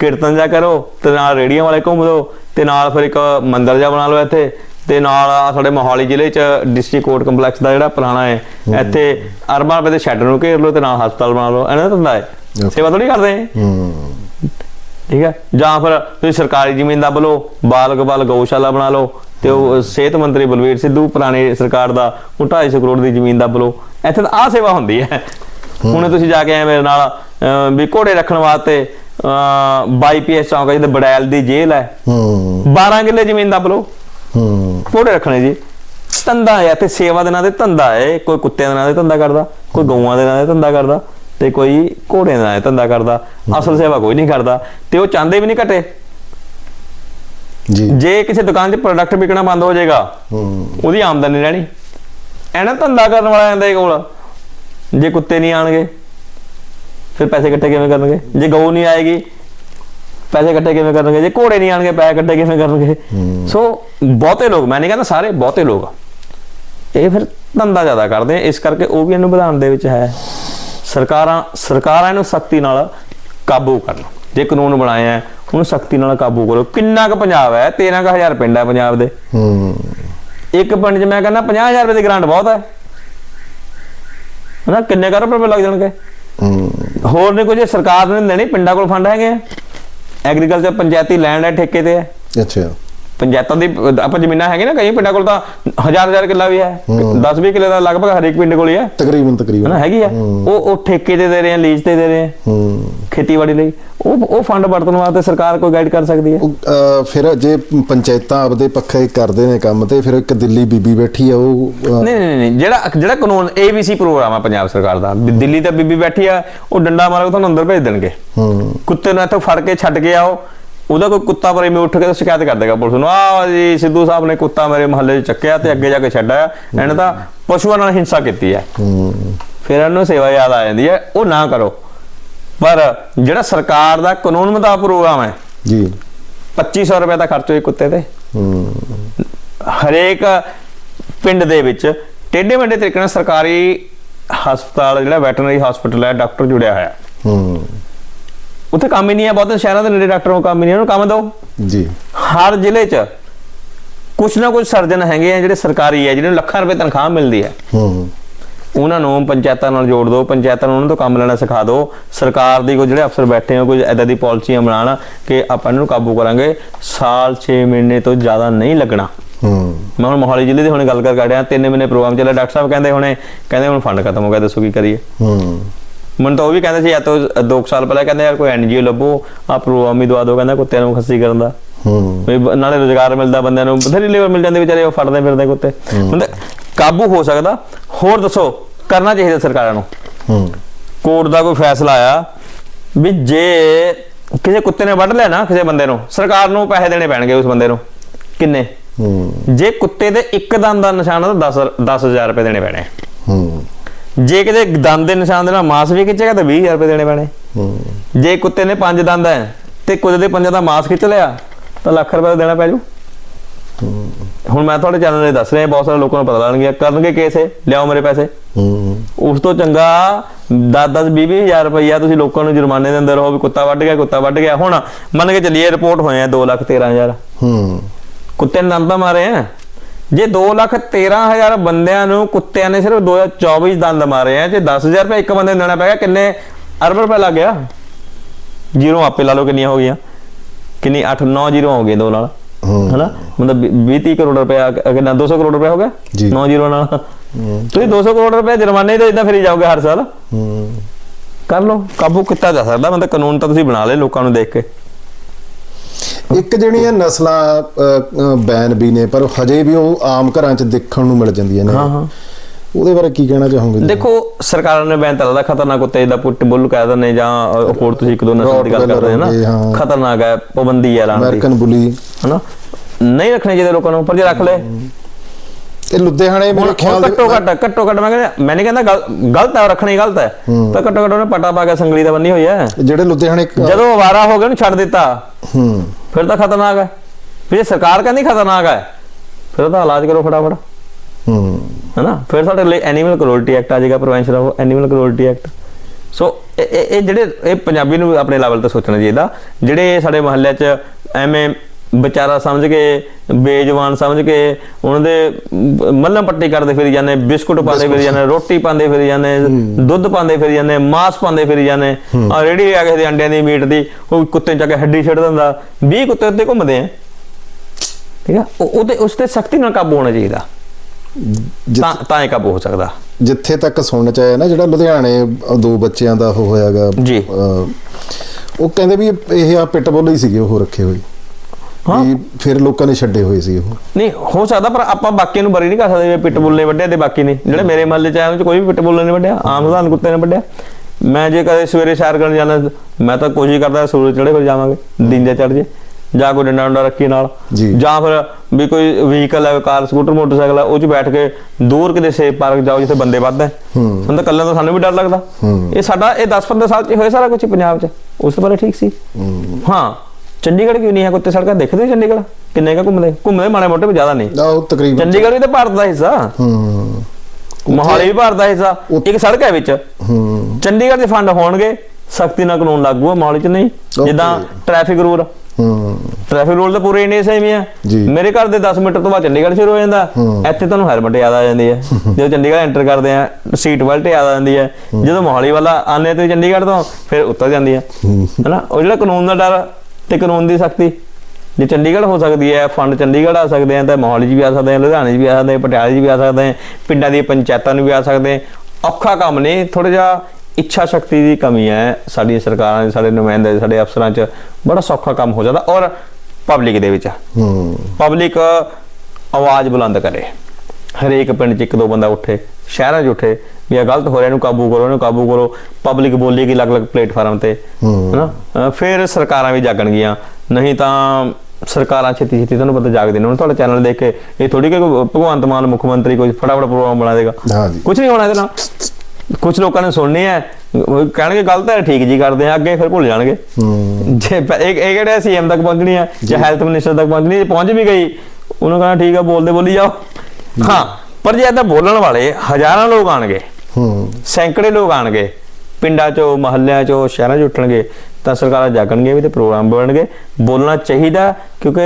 ਕੀਰਤਨ ਜਾ ਕਰੋ ਤੇ ਨਾਲ ਰੇੜੀਆਂ ਵਾਲੇ ਘੁੰਮ ਦਿਓ ਤੇ ਨਾਲ ਫਿਰ ਇੱਕ ਮੰਦਿਰ ਜਾ ਬਣਾ ਲਓ ਇੱਥੇ ਤੇ ਨਾਲ ਆ ਸਾਡੇ ਮੋਹਾਲੀ ਜ਼ਿਲ੍ਹੇ ਚ ਡਿਸਟ੍ਰਿਕਟ ਕੋਰਟ ਕੰਪਲੈਕਸ ਦਾ ਜਿਹੜਾ ਪੁਰਾਣਾ ਹੈ ਇੱਥੇ ਅਰਬਾਂ ਰੁਪਏ ਦੇ ਸ਼ੈੱਡ ਨੂੰ ਘੇਰ ਲਓ ਤੇ ਨਾਲ ਹਸਪਤਾਲ ਬਣਾ ਲਓ। ਇਹਨਾਂ ਦਾ ਧੰਦਾ ਹੈ. ਸੇਵਾ ਥੋੜੀ ਕਰਦੇ। ਹੂੰ। ਠੀਕ ਹੈ? ਜਾਂ ਫਿਰ ਤੁਸੀਂ ਸਰਕਾਰੀ ਜ਼ਮੀਨ ਲਓ ਬਾਲ ਗੋਬਾਲ ਗਊਸ਼ਾਲਾ ਬਣਾ ਲਓ ਤੇ ਉਹ ਸਿਹਤ ਮੰਤਰੀ ਬਲਵੀਰ ਸਿੱਧੂ ਪੁਰਾਣੀ ਸਰਕਾਰ ਦਾ ਉਹ 250 ਕਰੋੜ ਦੀ ਜ਼ਮੀਨ ਦੱਬ ਲਓ। ਇੱਥੇ ਤਾਂ ਆਹ ਸੇਵਾ ਹੁੰਦੀ ਹੈ। ਹੁਣ ਤੁਸੀਂ ਜਾ ਕੇ ਆਏ ਮੇਰੇ ਨਾਲ ਵੀ ਘੋੜੇ ਰੱਖਣ ਵਾਸਤੇ ਬਾਈਪੀਐਸ ਚੌਂਕ ਜਿਹਦੇ ਬੜੈਲ ਦੀ ਜੇਲ੍ਹ ਹੈ। ਹੂੰ। 12 ਕਿੱਲੇ ਜ਼ਮੀਨ ਦੱਬ ਲਓ। ਹੂੰ। ਘੋੜੇ ਰੱਖਣੇ ਜੀ। ਧੰਦਾ ਹੈ ਤੇ ਸੇਵਾ ਦੇ ਨਾਂ ਤੇ ਧੰਦਾ ਹੈ। ਕੋਈ ਕੁੱਤਿਆਂ ਦੇ ਨਾਂ ਤੇ ਧੰਦਾ ਕਰਦਾ ਕੋਈ ਗਊਆਂ ਦੇ ਨਾਂ ਤੇ ਧੰਦਾ ਕਰਦਾ। ਤੇ ਕੋਈ ਘੋੜਿਆਂ ਦੇ ਧੰਦਾ ਕਰਦਾ ਅਸਲ ਸੇਵਾ ਕੋਈ ਨਹੀਂ ਕਰਦਾ ਤੇ ਉਹ ਚਾਹੁੰਦੇ ਵੀ ਨਹੀਂ ਘਟੇ। ਜੀ। ਜੇ ਕਿਸੇ ਦੁਕਾਨ 'ਚ ਪ੍ਰੋਡਕਟ ਵਿਕਣਾ ਬੰਦ ਹੋ ਜਾਏਗਾ ਹੂੰ। ਉਹਦੀ ਆਮਦਨੀ ਰਹਿਣੀ। ਐਨਾ ਧੰਦਾ ਕਰਨ ਵਾਲਾ ਆਂਦਾ ਕੋਲ। ਜੇ ਕੁੱਤੇ ਨਹੀਂ ਆਣਗੇ ਫਿਰ ਪੈਸੇ ਇਕੱਠੇ ਕਿਵੇਂ ਕਰਨਗੇ? ਜੇ ਗਊ ਨਹੀਂ ਆਏਗੀ ਪੈਸੇ ਇਕੱਠੇ ਕਿਵੇਂ ਕਰਨਗੇ? ਜੇ ਘੋੜੇ ਨਹੀਂ ਆਣਗੇ ਪੈਸੇ ਇਕੱਠੇ ਕਿਵੇਂ ਕਰਨਗੇ? ਸੋ ਬਹੁਤੇ ਲੋਕ ਮੈਂ ਨਹੀਂ ਕਹਿੰਦਾ ਸਾਰੇ ਬਹੁਤੇ ਲੋਕ। ਇਹ ਫਿਰ ਧੰਦਾ ਜ਼ਿਆਦਾ ਕਰਦੇ ਆ ਇਸ ਕਰਕੇ ਉਹ ਵੀ ਇਹਨੂੰ ਵਧਾਉਣ ਦੇ ਵਿੱਚ ਹੈ। ਸਰਕਾਰਾਂ ਸਰਕਾਰਾਂ ਇਹਨੂੰ ਸਖਤੀ ਨਾਲ ਕਾਬੂ ਕਰਨ। ਜੇ ਕਾਨੂੰਨ ਬਣਾਏ ਆ ਉਹਨੂੰ ਸਖਤੀ ਨਾਲ ਕਾਬੂ ਕਰੋ। ਕਿੰਨਾ ਕੁ ਪੰਜਾਬ ਹੈ 13000 ਪਿੰਡ ਹੈ ਪੰਜਾਬ ਦੇ। ਹੂੰ। ਇੱਕ ਪਿੰਡ 'ਚ ਮੈਂ ਕਹਿੰਦਾ 50000 ਰੁਪਏ ਦੀ ਗ੍ਰਾਂਟ ਬਹੁਤ ਹੈ ਹਨਾ? ਕਿੰਨੇ ਕਰ ਰੁਪਏ ਲੱਗ ਜਾਣਗੇ? ਹੂੰ। ਹੋਰ ਨਹੀਂ ਕੁਝ ਸਰਕਾਰ ਨੇ ਦੇਣੀ? ਪਿੰਡਾਂ ਕੋਲ ਫੰਡ ਹੈਗੇ ਐਗਰੀਕਲਚਰ ਪੰਚਾਇਤੀ ਲੈਂਡ ਹੈ ਠੇਕੇ ਤੇ ਹੈ ਅੱਛਾ। ਪੰਚਾਇਤਾਂ ਦੀ ਆਪਾਂ ਜ਼ਮੀਨਾਂ ਹੈਗੇ ਨਾ ਕਈ ਪਿੰਡਾਂ ਕੋਲ ਤਾਂ ਹਜ਼ਾਰ ਹਜ਼ਾਰ ਕਿੱਲਾ ਵੀ ਹੈ 10 20 ਕਿੱਲੇ ਦਾ ਲਗਭਗ ਹਰੇਕ ਪਿੰਡ ਕੋਲ ਹੀ ਹੈ। ਤਕਰੀਬਨ ਤਕਰੀਬਨ। ਹਨਾ ਹੈਗੀ ਆ ਉਹ ਉਹ ਠੇਕੇ ਤੇ ਦੇ ਰਹੇ ਆ ਲੀਜ਼ ਤੇ ਦੇ ਰਹੇ ਆ। ਖੇਤੀਬਾੜੀ ਲਈ। ਉਹ ਉਹ ਫੰਡ ਵਰਤਣ ਵਾਸਤੇ ਸਰਕਾਰ ਕੋਈ ਗਾਈਡ ਕਰ ਸਕਦੀ ਹੈ? ਫਿਰ ਜੇ ਪੰਚਾਇਤਾਂ ਆਪਦੇ ਪੱਖੇ ਕਰਦੇ ਨੇ ਕੰਮ ਤੇ ਫਿਰ ਇੱਕ ਦਿੱਲੀ ਬੀਬੀ ਬੈਠੀ ਆ ਉਹ ਨਹੀਂ ਨਹੀਂ ਨਹੀਂ ਜਿਹੜਾ ਜਿਹੜਾ ਕਾਨੂੰਨ ABC ਪ੍ਰੋਗਰਾਮ ਆ ਪੰਜਾਬ ਸਰਕਾਰ ਦਾ ਦਿੱਲੀ ਤੇ ਬੀਬੀ ਬੈਠੀ ਆ ਉਹ ਡੰਡਾ ਮਾਰੋ ਤੁਹਾਨੂੰ ਅੰਦਰ ਭੇਜ ਦੇਣਗੇ। ਹੂੰ। ਕੁੱਤੇ ਨੂੰ ਇੱਥੋਂ ਫੜ ਕੇ ਛੱਡ ਕੇ ਆਓ ਉਹਦਾ ਕੋਈ ਕੁੱਤਾ ਪ੍ਰੇਮੀ ਉੱਠ ਕੇ ਸ਼ਿਕਾਇਤ ਕਰ ਦੇਗਾ ਪੁਲਿਸ ਨੂੰ। ਆ ਜੀ ਸਿੱਧੂ ਸਾਹਿਬ ਨੇ ਕੁੱਤਾ ਮੇਰੇ ਮੁਹੱਲੇ 'ਚ ਚੱਕਿਆ ਤੇ ਅੱਗੇ ਜਾ ਕੇ ਛੱਡਿਆ ਇਹਨੇ ਤਾਂ ਪਸ਼ੂਆਂ ਨਾਲ ਹਿੰਸਾ ਕੀਤੀ ਹੈ। ਫਿਰ ਇਹਨੂੰ ਸੇਵਾ ਯਾਦ ਆ ਜਾਂਦੀ ਹੈ। ਉਹ ਨਾ ਕਰੋ। ਪਰ ਜਿਹੜਾ ਸਰਕਾਰ ਦਾ ਕਾਨੂੰਨ ਮੁਤਾਬਕ ਪ੍ਰੋਗਰਾਮ ਹੈ ਜੀ। 2500 ਰੁਪਏ ਦਾ ਖਰਚ ਹੋਈ ਕੁੱਤੇ ਤੇ। ਹਰੇਕ ਪਿੰਡ ਦੇ ਵਿੱਚ ਟੇਢੇ ਵੱਡੇ ਤਰੀਕੇ ਨਾਲ ਸਰਕਾਰੀ ਹਸਪਤਾਲ ਜਿਹੜਾ ਵੈਟਰਨਰੀ ਹਸਪੀਟਲ ਹੈ ਡਾਕਟਰ ਜੁੜਿਆ ਹੋਇਆ। ਹੂੰ। ਉੱਥੇ ਕੰਮ ਹੀ ਨਹੀਂ ਹੈ ਬਹੁਤ ਸ਼ਹਿਰਾਂ ਦੇ ਨੇੜੇ ਡਾਕਟਰਾਂ ਨੂੰ ਕੰਮ ਹੀ ਨਹੀਂ ਉਹਨੂੰ ਕੰਮ ਦਿਓ। ਜੀ। ਹਰ ਜ਼ਿਲ੍ਹੇ 'ਚ ਕੁਛ ਨਾ ਕੁਛ ਸਰਜਨ ਹੈਗੇ ਆ ਜਿਹੜੇ ਸਰਕਾਰੀ ਹੈ ਜਿਹਨਾਂ ਨੂੰ ਲੱਖਾਂ ਰੁਪਏ ਤਨਖਾਹ ਮਿਲਦੀ ਹੈ। ਹੂੰ ਉਹਨਾਂ ਨੂੰ ਪੰਚਾਇਤਾਂ ਨਾਲ ਜੋੜ ਦਿਓ ਪੰਚਾਇਤਾਂ ਨੂੰ ਉਹਨਾਂ ਤੋਂ ਕੰਮ ਲੈਣਾ ਸਿਖਾ ਦਿਓ। ਸਰਕਾਰ ਦੀ ਕੋਈ ਜਿਹੜੇ ਅਫਸਰ ਬੈਠੇ ਹੋ ਕੋਈ ਐਦਾਂ ਦੀ ਪਾਲਿਸੀਆਂ ਬਣਾਉਣ ਕਿ ਆਪਾਂ ਇਹਨਾਂ ਨੂੰ ਕਾਬੂ ਕਰਾਂਗੇ ਸਾਲ 6 ਮਹੀਨੇ ਤੋਂ ਜ਼ਿਆਦਾ ਨਹੀਂ ਲੱਗਣਾ। ਹੂੰ। ਮੈਂ ਹੁਣ ਮੋਹਾਲੀ ਜ਼ਿਲ੍ਹੇ ਦੀ ਹੁਣੇ ਗੱਲ ਕਰ ਕਾੜਿਆ ਤਿੰਨ ਮਹੀਨੇ ਪ੍ਰੋਗਰਾਮ ਚੱਲਿਆ ਡਾਕਟਰ ਸਾਹਿਬ ਕਹਿੰਦੇ ਹੁਣੇ ਕਹਿੰਦੇ ਹੁਣ ਫੰਡ ਖਤਮ ਹੋ ਗਿਆ ਦੱਸੋ ਕੀ ਕਰੀਏ। ਹੂੰ। ਮੈਨੂੰ ਤਾਂ ਉਹ ਵੀ ਕਹਿੰਦੇ ਸੀ ਜਾਂ ਤਾਂ 2 ਸਾਲ ਪਹਿਲਾਂ ਕਹਿੰਦੇ ਯਾਰ ਕੋਈ ਐਨਜੀਓ ਲੱਭੋ ਆ ਪ੍ਰੋਗਰਾਮ ਹੀ ਦਵਾ ਦਿਓ ਕਹਿੰਦਾ ਕੁੱਤਿਆਂ ਨੂੰ ਖੱਸੀ ਕਰਨ ਦਾ। ਹੂੰ। ਨਾਲੇ ਰੋਜ਼ਗਾਰ ਮਿਲਦਾ ਬੰਦਿਆਂ ਨੂੰ ਬਥੇਰੀ ਲੇਬਰ ਮਿਲ ਜਾਂਦੇ ਵਿਚਾਰੇ ਉਹ ਫੜਦੇ ਫਿਰਦੇ ਕੁੱਤੇ। ਹੁੰਦੇ ਕਾਬੂ ਹੋ ਸਕਦਾ। ਹੋਰ ਦੱਸੋ ਕਰਨਾ ਚਾਹੀਦਾ ਸਰਕਾਰਾਂ ਨੂੰ। ਹੂੰ। ਕੋਰਟ ਦਾ ਕੋਈ ਫੈਸਲਾ ਆਇਆ ਵੀ ਜੇ ਕਿਸੇ ਕੁੱਤੇ ਨੇ ਵੱਢ ਲਿਆ ਨਾ ਕਿਸੇ ਬੰਦੇ ਨੂੰ ਸਰਕਾਰ ਨੂੰ ਪੈਸੇ ਦੇਣੇ ਪੈਣਗੇ ਉਸ ਬੰਦੇ ਨੂੰ। ਕਿੰਨੇ? ਹੂੰ। ਜੇ ਕੁੱਤੇ ਦੇ ਇੱਕ ਦੰਦ ਦਾ ਨਿਸ਼ਾਨ ਆ ਤਾਂ 10 10000 ਰੁਪਏ ਦੇਣੇ ਪੈਣੇ। ਹੂੰ। ਜੇ ਕਿਤੇ ਦੰਦ ਦੇ ਨਿਸ਼ਾਨ ਦੇ ਨਾਲ ਮਾਸ ਵੀ ਖਿੱਚੇਗਾ ਤਾਂ 20000 ਰੁਪਏ ਦੇਣੇ ਪੈਣੇ। ਹੂੰ। ਜੇ ਕੁੱਤੇ ਨੇ ਪੰਜ ਦੰਦ ਹੈ ਤੇ ਕੁੱਤੇ ਦੇ ਪੰਜਾਂ ਦਾ ਮਾਸ ਖਿੱਚ ਲਿਆ ਤਾਂ ਲੱਖ ਰੁਪਏ ਦੇਣਾ ਪੈ ਜੂ। ਹੁਣ ਮੈਂ ਤੁਹਾਡੇ ਚੈਨਲ 'ਤੇ ਦੱਸ ਰਿਹਾ ਬਹੁਤ ਸਾਰੇ ਲੋਕਾਂ ਨੂੰ ਪਤਾ ਲੱਗਣਗੇ ਕਰਨਗੇ ਕੇਸ ਲਿਆਓ ਮੇਰੇ ਪੈਸੇ। ਹੂੰ। ਉਸ ਤੋਂ ਚੰਗਾ 10-10 20-20000 ਰੁਪਈਆ ਤੁਸੀਂ ਲੋਕਾਂ ਨੂੰ ਜੁਰਮਾਨੇ ਦੇ ਅੰਦਰ ਹੋ ਵੀ ਕੁੱਤਾ ਵੱਢ ਗਿਆ ਕੁੱਤਾ ਵੱਢ ਗਿਆ। ਹੁਣ ਮੰਨ ਕੇ ਚੱਲੀਏ ਰਿਪੋਰਟ ਹੋਏ ਆ 2 ਲੱਖ 13000 ਹੂੰ। ਕੁੱਤੇ ਨੇ ਦੰਦ ਮਾਰੇ ਆ। ਜੇ 2 ਲੱਖ 13000 ਬੰਦਿਆਂ ਨੂੰ ਕੁੱਤਿਆਂ ਨੇ ਸਿਰਫ 2024 ਦੰਦ ਮਾਰੇ ਆ ਜੇ 10000 ਰੁਪਏ ਇੱਕ ਬੰਦੇ ਨੂੰ ਦੇਣਾ ਪੈ ਗਿਆ ਕਿੰਨੇ ਅਰਬ ਰੁਪਏ ਲੱਗ ਗਿਆ? ਜ਼ੀਰੋ ਆਪੇ ਲਾ ਲਓ ਕਿੰਨੀਆਂ ਹੋ ਗਈਆਂ। ਕਿੰਨੀ 8 9 ਜ਼ੀਰੋ ਹੋ ਗਏ ਦੋ ਨਾਲ। ਹਨਾ? ਮਤਲਬ 20 30 ਕਰੋੜ ਰੁਪਏ ਕਿੰਨਾ 200 ਕਰੋੜ ਰੁਪਏ ਹੋ ਗਿਆ ਜੀ। 9 ਜ਼ੀਰੋ ਨਾਲ। ਤੁਸੀਂ 200 ਕਰੋੜ ਰੁਪਏ ਜੁਰਮਾਨੇ ਤੇ ਇਦਾਂ ਫਿਰੀ ਜਾਓਗੇ ਹਰ ਸਾਲ? ਹੂੰ। ਕਰ ਲਓ। ਕਾਬੂ ਕੀਤਾ ਜਾ ਸਕਦਾ ਮਤਲਬ ਕਾਨੂੰਨ ਤਾਂ ਤੁਸੀਂ ਬਣਾ ਲਏ ਲੋਕਾਂ ਨੂੰ ਦੇਖ ਕੇ। ਇੱਕ ਜਿਹੜੀਆਂ ਨਸਲਾਂ ਬੈਨ ਵੀ ਨੇ ਪਰ ਹਜੇ ਵੀ ਉਹ ਆਮ ਘਰਾਂ 'ਚ ਦੇਖਣ ਨੂੰ ਮਿਲ ਜਾਂਦੀਆਂ ਨੇ। ਹਾਂ ਹਾਂ। ਉਹਦੇ ਬਾਰੇ ਕੀ ਕਹਿਣਾ ਚਾਹੋਗੇ? ਦੇਖੋ ਸਰਕਾਰਾਂ ਨੇ ਬੈਨ ਤਾਂ ਲਾਦਾ ਖਤਰਨਾਕ ਕੁੱਤੇ ਦਾ ਪੁੱਟ ਬੁੱਲ ਕਹਿ ਦਿੰਦੇ ਜਾਂ ਹੋਰ ਤੁਸੀਂ ਇੱਕ ਦੋ ਨਸਲ ਦੀ ਗੱਲ ਕਰਦੇ ਹੋ ਨਾ। ਖਤਰਨਾਕ ਹੈ ਪਾਬੰਦੀ ਹੈ ਲਾਣ ਦੀ। American bully. ਹਨਾ? ਨਹੀਂ ਰੱਖਣੇ ਚਾਹੀਦੇ ਲੋਕਾਂ ਨੂੰ ਪਰ ਜੇ ਰੱਖ ਲਏ ਇਹ ਲੁਧਿਆਣੇ ਮੇਰੇ ਖਿਆਲ ਦੇ ਘੱਟੋ ਘੱਟ ਘੱਟੋ ਘੱਟ ਮੈਂ ਕਹਿੰਦਾ ਮੈਂ ਨਹੀਂ ਕਹਿੰਦਾ ਗਲ- ਗਲਤ ਹੈ ਰੱਖਣੀ ਗਲਤ ਹੈ ਪਰ ਘੱਟੋ ਘੱਟ ਉਹਨੇ ਪਟਾ ਪਾ ਕੇ ਸੰਗਲੀ ਦਾ ਬੰਨੀ ਹੋਈ ਹੈ। ਜਿਹੜੇ ਲੁਧਿਆਣੇ ਜਦੋਂ ਅਵਾਰਾ ਹੋ ਗਿਆ ਉਹਨੂੰ ਛੱਡ ਦਿੱਤਾ। ਹੂੰ। ਫਿਰ ਤਾਂ ਖਤਰਨਾਕ ਹੈ। ਫਿਰ ਸਰਕਾਰ ਕਹਿੰਦੀ ਖਤਰਨਾਕ ਹੈ। ਫਿਰ ਉਹਦਾ ਇਲਾਜ ਕਰੋ ਫਟਾਫਟ। ਹੂੰ। ਹਨਾ? ਫਿਰ ਸਾਡੇ ਲਈ ਐਨੀਮਲ ਕ੍ਰੂਅਲਟੀ ਐਕਟ ਆ ਜਾਏਗਾ prevention of animal cruelty act so ਇਹ ਜਿਹੜੇ ਇਹ ਪੰਜਾਬੀ ਨੂੰ ਆਪਣੇ ਲੈਵਲ ਤੇ ਸੋਚਣਾ ਚਾਹੀਦਾ। ਜਿਹੜੇ ਸਾਡੇ ਮਹੱਲੇ 'ਚ ਐਵੇਂ ਵਿਚਾਰਾ ਸਮਝ ਕੇ ਬੇਜਵਾਨ ਸਮਝ ਕੇ ਉਹਨਾਂ ਦੇ ਮੱਲਮ ਪੱਟੀ ਕਰਦੇ ਫਿਰੀ ਜਾਂਦੇ ਬਿਸਕੁਟ ਪਾਉਂਦੇ ਫਿਰੀ ਜਾਂਦੇ ਰੋਟੀ ਪਾਉਂਦੇ ਫਿਰੀ ਜਾਂਦੇ ਦੁੱਧ ਪਾਉਂਦੇ ਫਿਰੀ ਜਾਂਦੇ ਮਾਸ ਪਾਉਂਦੇ ਫਿਰੀ ਜਾਂਦੇ। ਆ ਰੇੜੀ ਆ ਕਿਸੇ ਦੇ ਅੰਡਿਆਂ ਦੀ ਮੀਟ ਦੀ ਉਹ ਕੁੱਤੇ ਚੱਕ ਕੇ ਹੱਡੀ ਛੱਡ ਦਿੰਦਾ। 20 ਕੁੱਤੇ ਉੱਤੇ ਘੁੰਮਦੇ ਆ। ਠੀਕ ਆ? ਉਹ- ਉਹਦੇ ਉਸ ਤੇ ਸਖਤੀ ਨਾਲ ਕਾਬੂ ਹੋਣਾ ਚਾਹੀਦਾ। ਤਾਂ ਤਾਂ ਇਹ ਕਾਬੂ ਹੋ ਸਕਦਾ। ਜਿੱਥੇ ਤੱਕ ਸੁਣਨ ਚ ਆਇਆ ਨਾ ਜਿਹੜਾ ਲੁਧਿਆਣੇ ਦੋ ਬੱਚਿਆਂ ਦਾ ਉਹ ਹੋਇਆਗਾ ਜੀ। ਉਹ ਕਹਿੰਦੇ ਵੀ ਇਹ- ਆ ਪਿਟਬੁਲ ਹੀ ਸੀਗੇ ਉਹ ਰੱਖੇ ਹੋਏ। ਵੀ ਫਿਰ ਲੋਕਾਂ ਨੇ ਛੱਡੇ ਹੋਏ ਸੀ ਉਹ। ਨਹੀਂ ਹੋ ਸਕਦਾ ਪਰ ਆਪਾਂ ਬਾਕੀ ਨੂੰ ਬਰੀ ਨਹੀਂ ਕਰ ਸਕਦੇ ਵੀ ਪਿਟਬੁਲ ਨੇ ਵੱਢਿਆ ਤੇ ਬਾਕੀ ਨਹੀਂ ਜਿਹੜੇ ਮੇਰੇ ਮਹੱਲੇ ਚ ਆਏ ਉਹਨਾਂ ਚ ਕੋਈ ਵੀ ਪਿਟਬੁਲ ਨੇ ਵੱਢਿਆ। ਆਮ ਸਧਾਰਨ ਕੁੱਤੇ ਨੇ ਵੱਢਿਆ। ਮੈਂ ਜੇ ਕਦੇ ਸਵੇਰੇ ਸੈਰ ਕਰਨ ਜਾਣਾ ਮੈਂ ਤਾਂ ਕੋਸ਼ਿਸ਼ ਕਰਦਾ ਸੂਰਜ ਚੜੇ ਫਿਰ ਜਾਵਾਂਗੇ ਦਿਨ ਦੇ ਚੜ ਜੇ। ਜਾਂ ਕੋਈ ਡੰਡਾ ਡੰਡਾ ਰੱਖੀ ਨਾਲ। ਜੀ। ਫਿਰ ਵੀ ਕੋਈ ਵਹੀਕਲ ਹੈ ਕਾਰ ਸਕੂਟਰ ਮੋਟਰਸਾਈਕਲ ਹੈ ਉਹ ਚ ਬੈਠ ਕੇ ਦੂਰ ਕਿਤੇ ਸੇਫ ਪਾਰਕ ਜਾਓ ਜਿੱਥੇ ਬੰਦੇ ਵੱਧ ਹੈ। ਹੁਣ ਤਾਂ ਕੱਲਿਆਂ ਤੋਂ ਸਾਨੂੰ ਵੀ ਡਰ ਲੱਗਦਾ। ਇਹ ਸਾਡਾ ਇਹ 10-15 ਸਾਲ ਚ ਹੋਇਆ ਸਾਰਾ ਕੁਝ ਪੰਜਾਬ ਚ। ਉਸ ਤੋਂ ਪਹਿਲੇ ਠੀਕ ਸੀ। ਹਾਂ। ਚੰਡੀਗੜ੍ਹ ਕਿਉਂ ਨਹੀਂ ਹੈ? ਕੁੱਤੇ ਸੜਕਾਂ ਦੇਖਦੇ ਚੰਡੀਗੜ੍ਹ? ਕਿੰਨੇ ਕਾ ਘੁੰਮਦੇ? ਘੁੰਮਦੇ ਮਾੜੇ ਮੋਟੇ ਵੀ ਜ਼ਿਆਦਾ ਨਹੀਂ। ਆਹ ਤਕਰੀਬਨ। ਚੰਡੀਗੜ੍ਹ ਵੀ ਤਾਂ ਭਾਰਤ ਦਾ ਹਿੱਸਾ। ਹੂੰ। ਮੋਹਾਲੀ ਵੀ ਭਾਰਤ ਦਾ ਹਿੱਸਾ। ਇੱਕ ਸੜਕ ਹੈ ਵਿੱਚ। ਹੂੰ। ਚੰਡੀਗੜ੍ਹ ਦੇ ਫੰਡ ਹੋਣਗੇ। ਸਖਤੀ ਨਾਲ ਕਾਨੂੰਨ ਲਾਗੂ ਹੈ ਮੋਹਾਲੀ 'ਚ ਨਹੀਂ। ਜਿੱਦਾਂ ਟ੍ਰੈਫਿਕ ਰੂਲ ਹੂੰ। ਟ੍ਰੈਫਿਕ ਰੂਲ ਤਾਂ ਪੂਰੇ ਇੰਡੀਆ ਸੇਮ ਹੀ ਆ। ਜੀ। ਮੇਰੇ ਘਰ ਦੇ 10 ਮੀਟਰ ਤੋਂ ਬਾਅਦ ਚੰਡੀਗੜ੍ਹ ਸ਼ੁਰੂ ਹੋ ਜਾਂਦਾ। ਇੱਥੇ ਤੁਹਾਨੂੰ ਹੈਲਮਟ ਯਾਦ ਆ ਜਾਂਦੀ ਹੈ। ਜਦੋਂ ਚੰਡੀਗੜ੍ਹ ਐਂਟਰ ਕਰਦੇ ਆ ਸੀਟ ਬੈਲਟ ਯਾਦ ਆ ਜਾਂਦੀ ਹੈ। ਜਦੋਂ ਮੋਹਾਲੀ ਵਾਲਾ ਆਨੇ ਤੇ ਚੰਡੀਗੜ੍ਹ ਤੋਂ ਫਿਰ ਉੱਤਰ ਜਾਂਦੀ ਹੈ। ਹੈਨਾ? ਉਹ ਜਿਹੜਾ ਕਾਨੂੰਨ ਦਾ ਡਰ ਤੇ ਕਾਨੂੰਨ ਦੀ ਸਖਤੀ। ਜੇ ਚੰਡੀਗੜ੍ਹ ਹੋ ਸਕਦੀ ਹੈ ਫੰਡ ਚੰਡੀਗੜ੍ਹ ਆ ਸਕਦੇ ਆ ਤਾਂ ਮੋਹਾਲੀ 'ਚ ਵੀ ਆ ਸਕਦੇ ਆ ਲੁਧਿਆਣੇ 'ਚ ਵੀ ਆ ਸਕਦੇ ਆ ਪਟਿਆਲੇ 'ਚ ਵੀ ਆ ਸਕਦੇ ਆ ਪਿੰਡਾਂ ਦੀਆਂ ਪੰਚਾਇਤਾਂ ਨੂੰ ਵੀ ਆ ਸਕਦੇ ਆ। ਔਖਾ ਕੰਮ ਨਹੀਂ ਥੋੜਾ ਜਿਹਾ ਇੱਛਾ ਸ਼ਕਤੀ ਦੀ ਕਮੀ ਹੈ ਸਾਡੀਆਂ ਸਰਕਾਰਾਂ ਦੇ ਸਾਡੇ ਨੁਮਾਇੰਦੇ ਸਾਡੇ ਅਫਸਰਾਂ 'ਚ ਬੜਾ ਸੌਖਾ ਕੰਮ ਹੋ ਜਾਂਦਾ ਔਰ ਪਬਲਿਕ ਦੇ ਵਿੱਚ। ਹੂੰ। ਪਬਲਿਕ ਆਵਾਜ਼ ਬੁਲੰਦ ਕਰੇ। ਹਰੇਕ ਪਿੰਡ 'ਚ ਇੱਕ ਦੋ ਬੰਦਾ ਉੱਠੇ ਸ਼ਹਿਰਾਂ 'ਚ ਉੱਠੇ ਵੀ ਇਹ ਗਲਤ ਹੋ ਰਿਹਾ ਇਹਨੂੰ ਕਾਬੂ ਕਰੋ ਇਹਨੂੰ ਕਾਬੂ ਕਰੋ ਪਬਲਿਕ ਬੋਲੇਗੀ ਅਲੱਗ-ਅਲੱਗ ਪਲੇਟਫਾਰਮ ਤੇ। ਹਨਾ? ਫਿਰ ਸਰਕਾਰਾਂ ਵੀ ਜਾਗਣਗੀਆਂ ਨਹੀਂ ਤਾਂ ਸਰਕਾਰਾਂ ਛੇਤੀ ਛੇਤੀ ਤੁਹਾਨੂੰ ਪਤਾ ਜਾਗਦੇ ਨੇ ਹੁਣ ਤੁਹਾਡਾ ਚੈਨਲ ਦੇਖ ਕੇ ਇਹ ਥੋੜੀ ਕਿ ਭਗਵੰਤ ਮਾਨ ਮੁੱਖ ਮੰਤਰੀ ਕੋਈ ਫਟਾਫਟ ਪ੍ਰੋਗਰਾਮ ਬਣਾ ਦੇਗਾ। ਕੁਝ ਨਹੀਂ ਹੋਣਾ ਇਹਦੇ ਨਾਲ। ਕੁਝ ਲੋਕਾਂ ਨੇ ਸੁਣਨੇ ਆ ਕਹਿਣਗੇ ਗਲਤ ਹੈ ਠੀਕ ਜੀ ਕਰਦੇ ਆ ਅੱਗੇ ਫਿਰ ਭੁੱਲ ਜਾਣਗੇ। ਜੇ ਇਹ ਇਹ ਕਿਹੜਾ ਸੀਐਮ ਤੱਕ ਪਹੁੰਚਣੀ ਹੈ ਜਾਂ ਹੈਲਥ ਮਿਨਿਸਟਰ ਤੱਕ ਪਹੁੰਚਣੀ ਜੇ ਪਹੁੰਚ ਵੀ ਗਈ ਉਹਨੂੰ ਕਹਣਾ ਠੀਕ ਆ ਬੋਲਦੇ ਬੋਲੀ ਜਾਓ। ਹਾਂ ਪਰ ਜੇ ਏਦਾਂ ਬੋਲਣ ਵਾਲੇ ਹਜ਼ਾਰਾਂ ਲੋਕ ਆਣਗੇ ਹੂੰ। ਸੈਂਕੜੇ ਲੋਕ ਆਣਗੇ ਪਿੰਡਾਂ 'ਚੋਂ ਮਹੱਲਿਆਂ 'ਚੋਂ ਸ਼ਹਿਰਾਂ 'ਚ ਉੱਠਣਗੇ ਤਾਂ ਸਰਕਾਰਾਂ ਜਾਗਣਗੇ ਵੀ ਤੇ ਪ੍ਰੋਗਰਾਮ ਬਣਨਗੇ। ਬੋਲਣਾ ਚਾਹੀਦਾ ਕਿਉਂਕਿ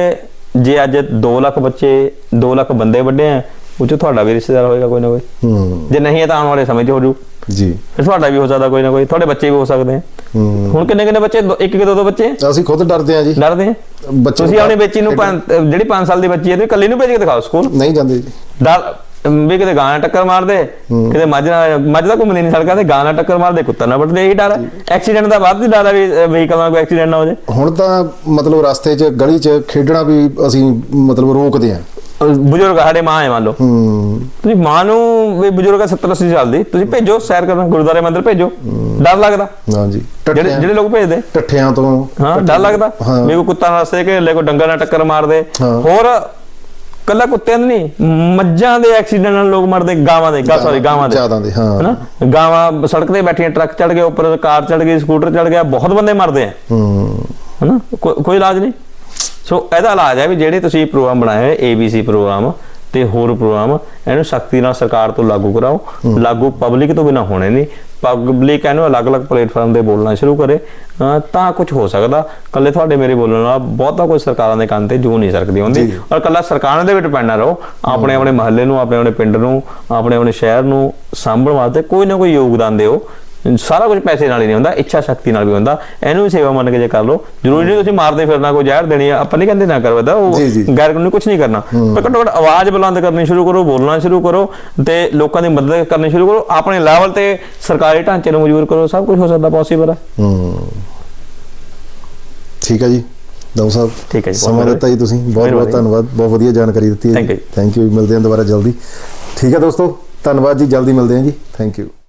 ਜੇ ਅੱਜ 2 ਲੱਖ ਬੱਚੇ 2 ਲੱਖ ਬੰਦੇ ਵੱਡੇ ਆ ਉਹ 'ਚ ਤੁਹਾਡਾ ਵੀ ਰਿਸ਼ਤੇਦਾਰ ਹੋਏਗਾ ਕੋਈ ਨਾ ਕੋਈ। ਹੂੰ। ਜੇ ਨਹੀਂ ਤਾਂ ਆਉਣ ਵਾਲੇ ਸਮੇਂ 'ਚ ਹੋ ਜੂ। ਜੀ। ਫਿਰ ਤੁਹਾਡਾ ਵੀ ਹੋ ਸਕਦਾ ਕੋਈ ਨਾ ਕੋਈ ਤੁਹਾਡੇ ਬੱਚੇ ਵੀ ਹੋ ਸਕਦੇ ਆ। ਹੁਣ ਕਿੰਨੇ ਕਿੰਨੇ ਬੱਚੇ? ਦੋ- ਇੱਕ ਇੱਕ ਦੋ ਦੋ ਬੱਚੇ? ਅਸੀਂ ਖੁਦ ਡਰਦੇ ਆ ਜੀ। ਡਰਦੇ ਆ? ਬੱਚੇ ਤੁਸੀਂ ਆਪਣੀ ਬੱਚੀ ਨੂੰ ਪੰਜ- ਜਿਹੜੀ 5 ਸਾਲ ਦੀ ਬੱਚੀ ਹੈ ਤੇ ਇਕੱਲੀ ਨੂੰ ਭੇਜ ਕੇ ਦਿਖਾਓ ਸਕੂਲ। ਨਹੀਂ ਜਾਂਦੇ ਜੀ। ਡਰ ਵੀ ਕਿਤੇ ਗਾਂ ਨਾਲ ਟੱਕਰ ਮਾਰਦੇ ਕਿਤੇ ਮੱਝ ਨਾਲ ਮੱਝ ਤਾਂ ਘੁੰਮਦੀ ਨਹੀਂ ਸੜਕਾਂ ਤੇ ਗਾਂ ਨਾਲ ਟੱਕਰ ਮਾਰਦੇ ਕੁੱਤਾ ਨਾਲ ਵੱਢਦੇ ਇਹੀ ਡਰ ਹੈ। ਐਕਸੀਡੈਂਟ ਦਾ ਵੱਧ ਹੀ ਡਰ ਹੈ ਵੀ ਵਹੀਕਲ ਨਾਲ ਕੋਈ ਐਕਸੀਡੈਂਟ ਨਾ ਹੋ ਜਾਏ। ਹੁਣ ਤਾਂ ਮਤਲਬ ਰਸਤੇ 'ਚ ਗਲੀ 'ਚ ਖੇਡਣਾ ਵੀ ਅਸੀਂ ਮਤਲਬ ਰੋਕਦੇ ਆ। ਬਜ਼ੁਰਗ ਸਾਡੇ ਮਾਂ ਹੈ ਮੰਨ ਲਓ। ਤੁਸੀਂ ਮਾਂ ਨੂੰ ਵੀ ਬਜ਼ੁਰਗ ਹੈ 70 80 ਸਾਲ ਦੀ ਤੁਸੀਂ ਭੇਜੋ ਸੈਰ ਕਰਨ ਗੁਰਦੁਆਰੇ ਮੰਦਿਰ ਭੇਜੋ। ਡਰ ਲੱਗਦਾ। ਹਾਂਜੀ ਜਿਹੜੇ ਜਿਹੜੇ ਲੋਕ ਭੇਜਦੇ। ਟੱਠਿਆਂ ਤੋਂ ਹਾਂ ਡਰ ਲੱਗਦਾ। ਵੀ ਕੋਈ ਕੁੱਤਾ ਨਾ ਰਸਤੇ ਕੇ ਲੈ ਕੋਈ ਡੰਗਰ ਨਾਲ ਟੱਕਰ ਮਾਰਦੇ। ਹੋਰ ਕੱਲਾ ਕੁੱਤਿਆਂ ਦੇ ਨਹੀਂ ਮੱਝਾਂ ਦੇ ਐਕਸੀਡੈਂਟ ਨਾਲ ਲੋਕ ਮਰਦੇ ਗਾਵਾਂ ਦੇ ਗਾ ਸੌਰੀ ਗਾਵਾਂ ਦੇ। ਜ਼ਿਆਦਾ ਦੇ ਹਾਂ। ਹਨਾ? ਗਾਵਾਂ ਸੜਕ ਤੇ ਬੈਠੀਆਂ ਟਰੱਕ ਚੜ ਗਏ ਉੱਪਰ ਕਾਰ ਚੜ ਗਈ ਸਕੂਟਰ ਚੜ ਗਿਆ ਬਹੁਤ ਬੰਦੇ ਮਰਦੇ ਆ। ਹੂੰ। ਹਨਾ? ਕੋ- ਕੋਈ ਇਲਾਜ ਨਹੀਂ? ਸੋ ਇਹਦਾ ਇਲਾਜ ਹੈ ਵੀ ਜਿਹੜੇ ਤੁਸੀਂ ਪ੍ਰੋਗਰਾਮ ਬਣਾਏ ਹੋਏ ABC ਪ੍ਰੋਗਰਾਮ ਤੇ ਹੋਰ ਪ੍ਰੋਗਰਾਮ ਇਹਨੂੰ ਸਖਤੀ ਨਾਲ ਸਰਕਾਰ ਤੋਂ ਲਾਗੂ ਕਰਾਓ। ਲਾਗੂ ਪਬਲਿਕ ਤੋਂ ਬਿਨਾ ਹੋਣੇ ਨਹੀਂ। ਪਬਲਿਕ ਇਹਨੂੰ ਅਲੱਗ-ਅਲੱਗ ਪਲੇਟਫਾਰਮ ਤੇ ਬੋਲਣਾ ਸ਼ੁਰੂ ਕਰੇ। ਤਾਂ ਕੁਝ ਹੋ ਸਕਦਾ। ਕੱਲੇ ਤੁਹਾਡੇ ਮੇਰੇ ਬੋਲਣ ਨਾਲ ਬਹੁਤਾ ਕੋਈ ਸਰਕਾਰਾਂ ਦੇ ਕੰਨ ਤੇ ਜੂ ਨਹੀਂ ਸਕਦੀ ਹੁੰਦੀ। ਔਰ ਕੱਲਾ ਸਰਕਾਰਾਂ ਦੇ ਵਿੱਚ ਡਿਪੈਂਡ ਨਾ ਰਹੋ। ਆਪਣੇ ਆਪਣੇ ਮਹੱਲੇ ਨੂੰ ਆਪਣੇ ਆਪਣੇ ਪਿੰਡ ਨੂੰ ਆਪਣੇ ਆਪਣੇ ਸ਼ਹਿਰ ਨੂੰ ਸਾਂਭਣ ਵਾਸਤੇ ਕੋਈ ਨਾ ਕੋਈ ਯੋਗਦਾਨ ਦਿਓ। ਸਾਰਾ ਕੁਝ ਪੈਸੇ ਨਾਲ ਹੀ ਨਹੀਂ ਹੁੰਦਾ ਇੱਛਾ ਸ਼ਕਤੀ ਨਾਲ ਵੀ ਹੁੰਦਾ। ਇਹਨੂੰ ਵੀ ਸੇਵਾ ਮੰਨ ਕੇ ਜੇ ਕਰ ਲਓ ਜ਼ਰੂਰੀ ਨਹੀਂ ਤੁਸੀਂ ਮਾਰਦੇ ਫਿਰਨਾ ਕੋਈ ਜ਼ਹਿਰ ਦੇਣੀ ਆ ਆਪਾਂ ਨਹੀਂ ਕਹਿੰਦੇ ਨਾ ਕਰੋ ਉਹ। ਗੈਰ ਕਾਨੂੰਨੀ ਕੁਝ ਨਹੀਂ ਕਰਨਾ। ਪਰ ਘੱਟੋ ਘੱਟ ਆਵਾਜ਼ ਬੁਲੰਦ ਕਰਨੀ ਸ਼ੁਰੂ ਕਰੋ ਬੋਲਣਾ ਸ਼ੁਰੂ ਕਰੋ ਤੇ ਲੋਕਾਂ ਦੀ ਮਦਦ ਕਰਨੀ ਸ਼ੁਰੂ ਕਰੋ। ਆਪਣੇ ਲੈਵਲ ਤੇ ਸਰਕਾਰੀ ਢਾਂਚੇ ਨੂੰ ਮਜ਼ਬੂਤ ਕਰੋ ਸਭ ਕੁਝ ਹੋ ਸਕਦਾ ਪੋਸੀਬਲ ਹੈ। ਠੀਕ ਹੈ ਜੀ। ਦਮ ਸਾਹਿਬ ਠੀਕ ਹੈ ਜੀ, ਸਮਾਂ। ਦਿੱਤਾ ਜੀ ਤੁਸੀਂ। ਬਹੁਤ ਬਹੁਤ। ਧੰਨਵਾਦ ਬਹੁਤ ਵਧੀਆ ਜਾਣਕਾਰੀ ਦਿੱਤੀ ਹੈ। ਥੈਂਕ ਯੂ ਮਿਲਦੇ ਹਾਂ ਦੁਬਾਰਾ ਜਲਦੀ। ਠੀਕ ਹੈ ਦੋਸਤੋ ਧੰਨਵਾਦ ਜੀ ਜਲਦੀ ਮਿਲਦੇ ਹਾਂ ਜੀ। Thank you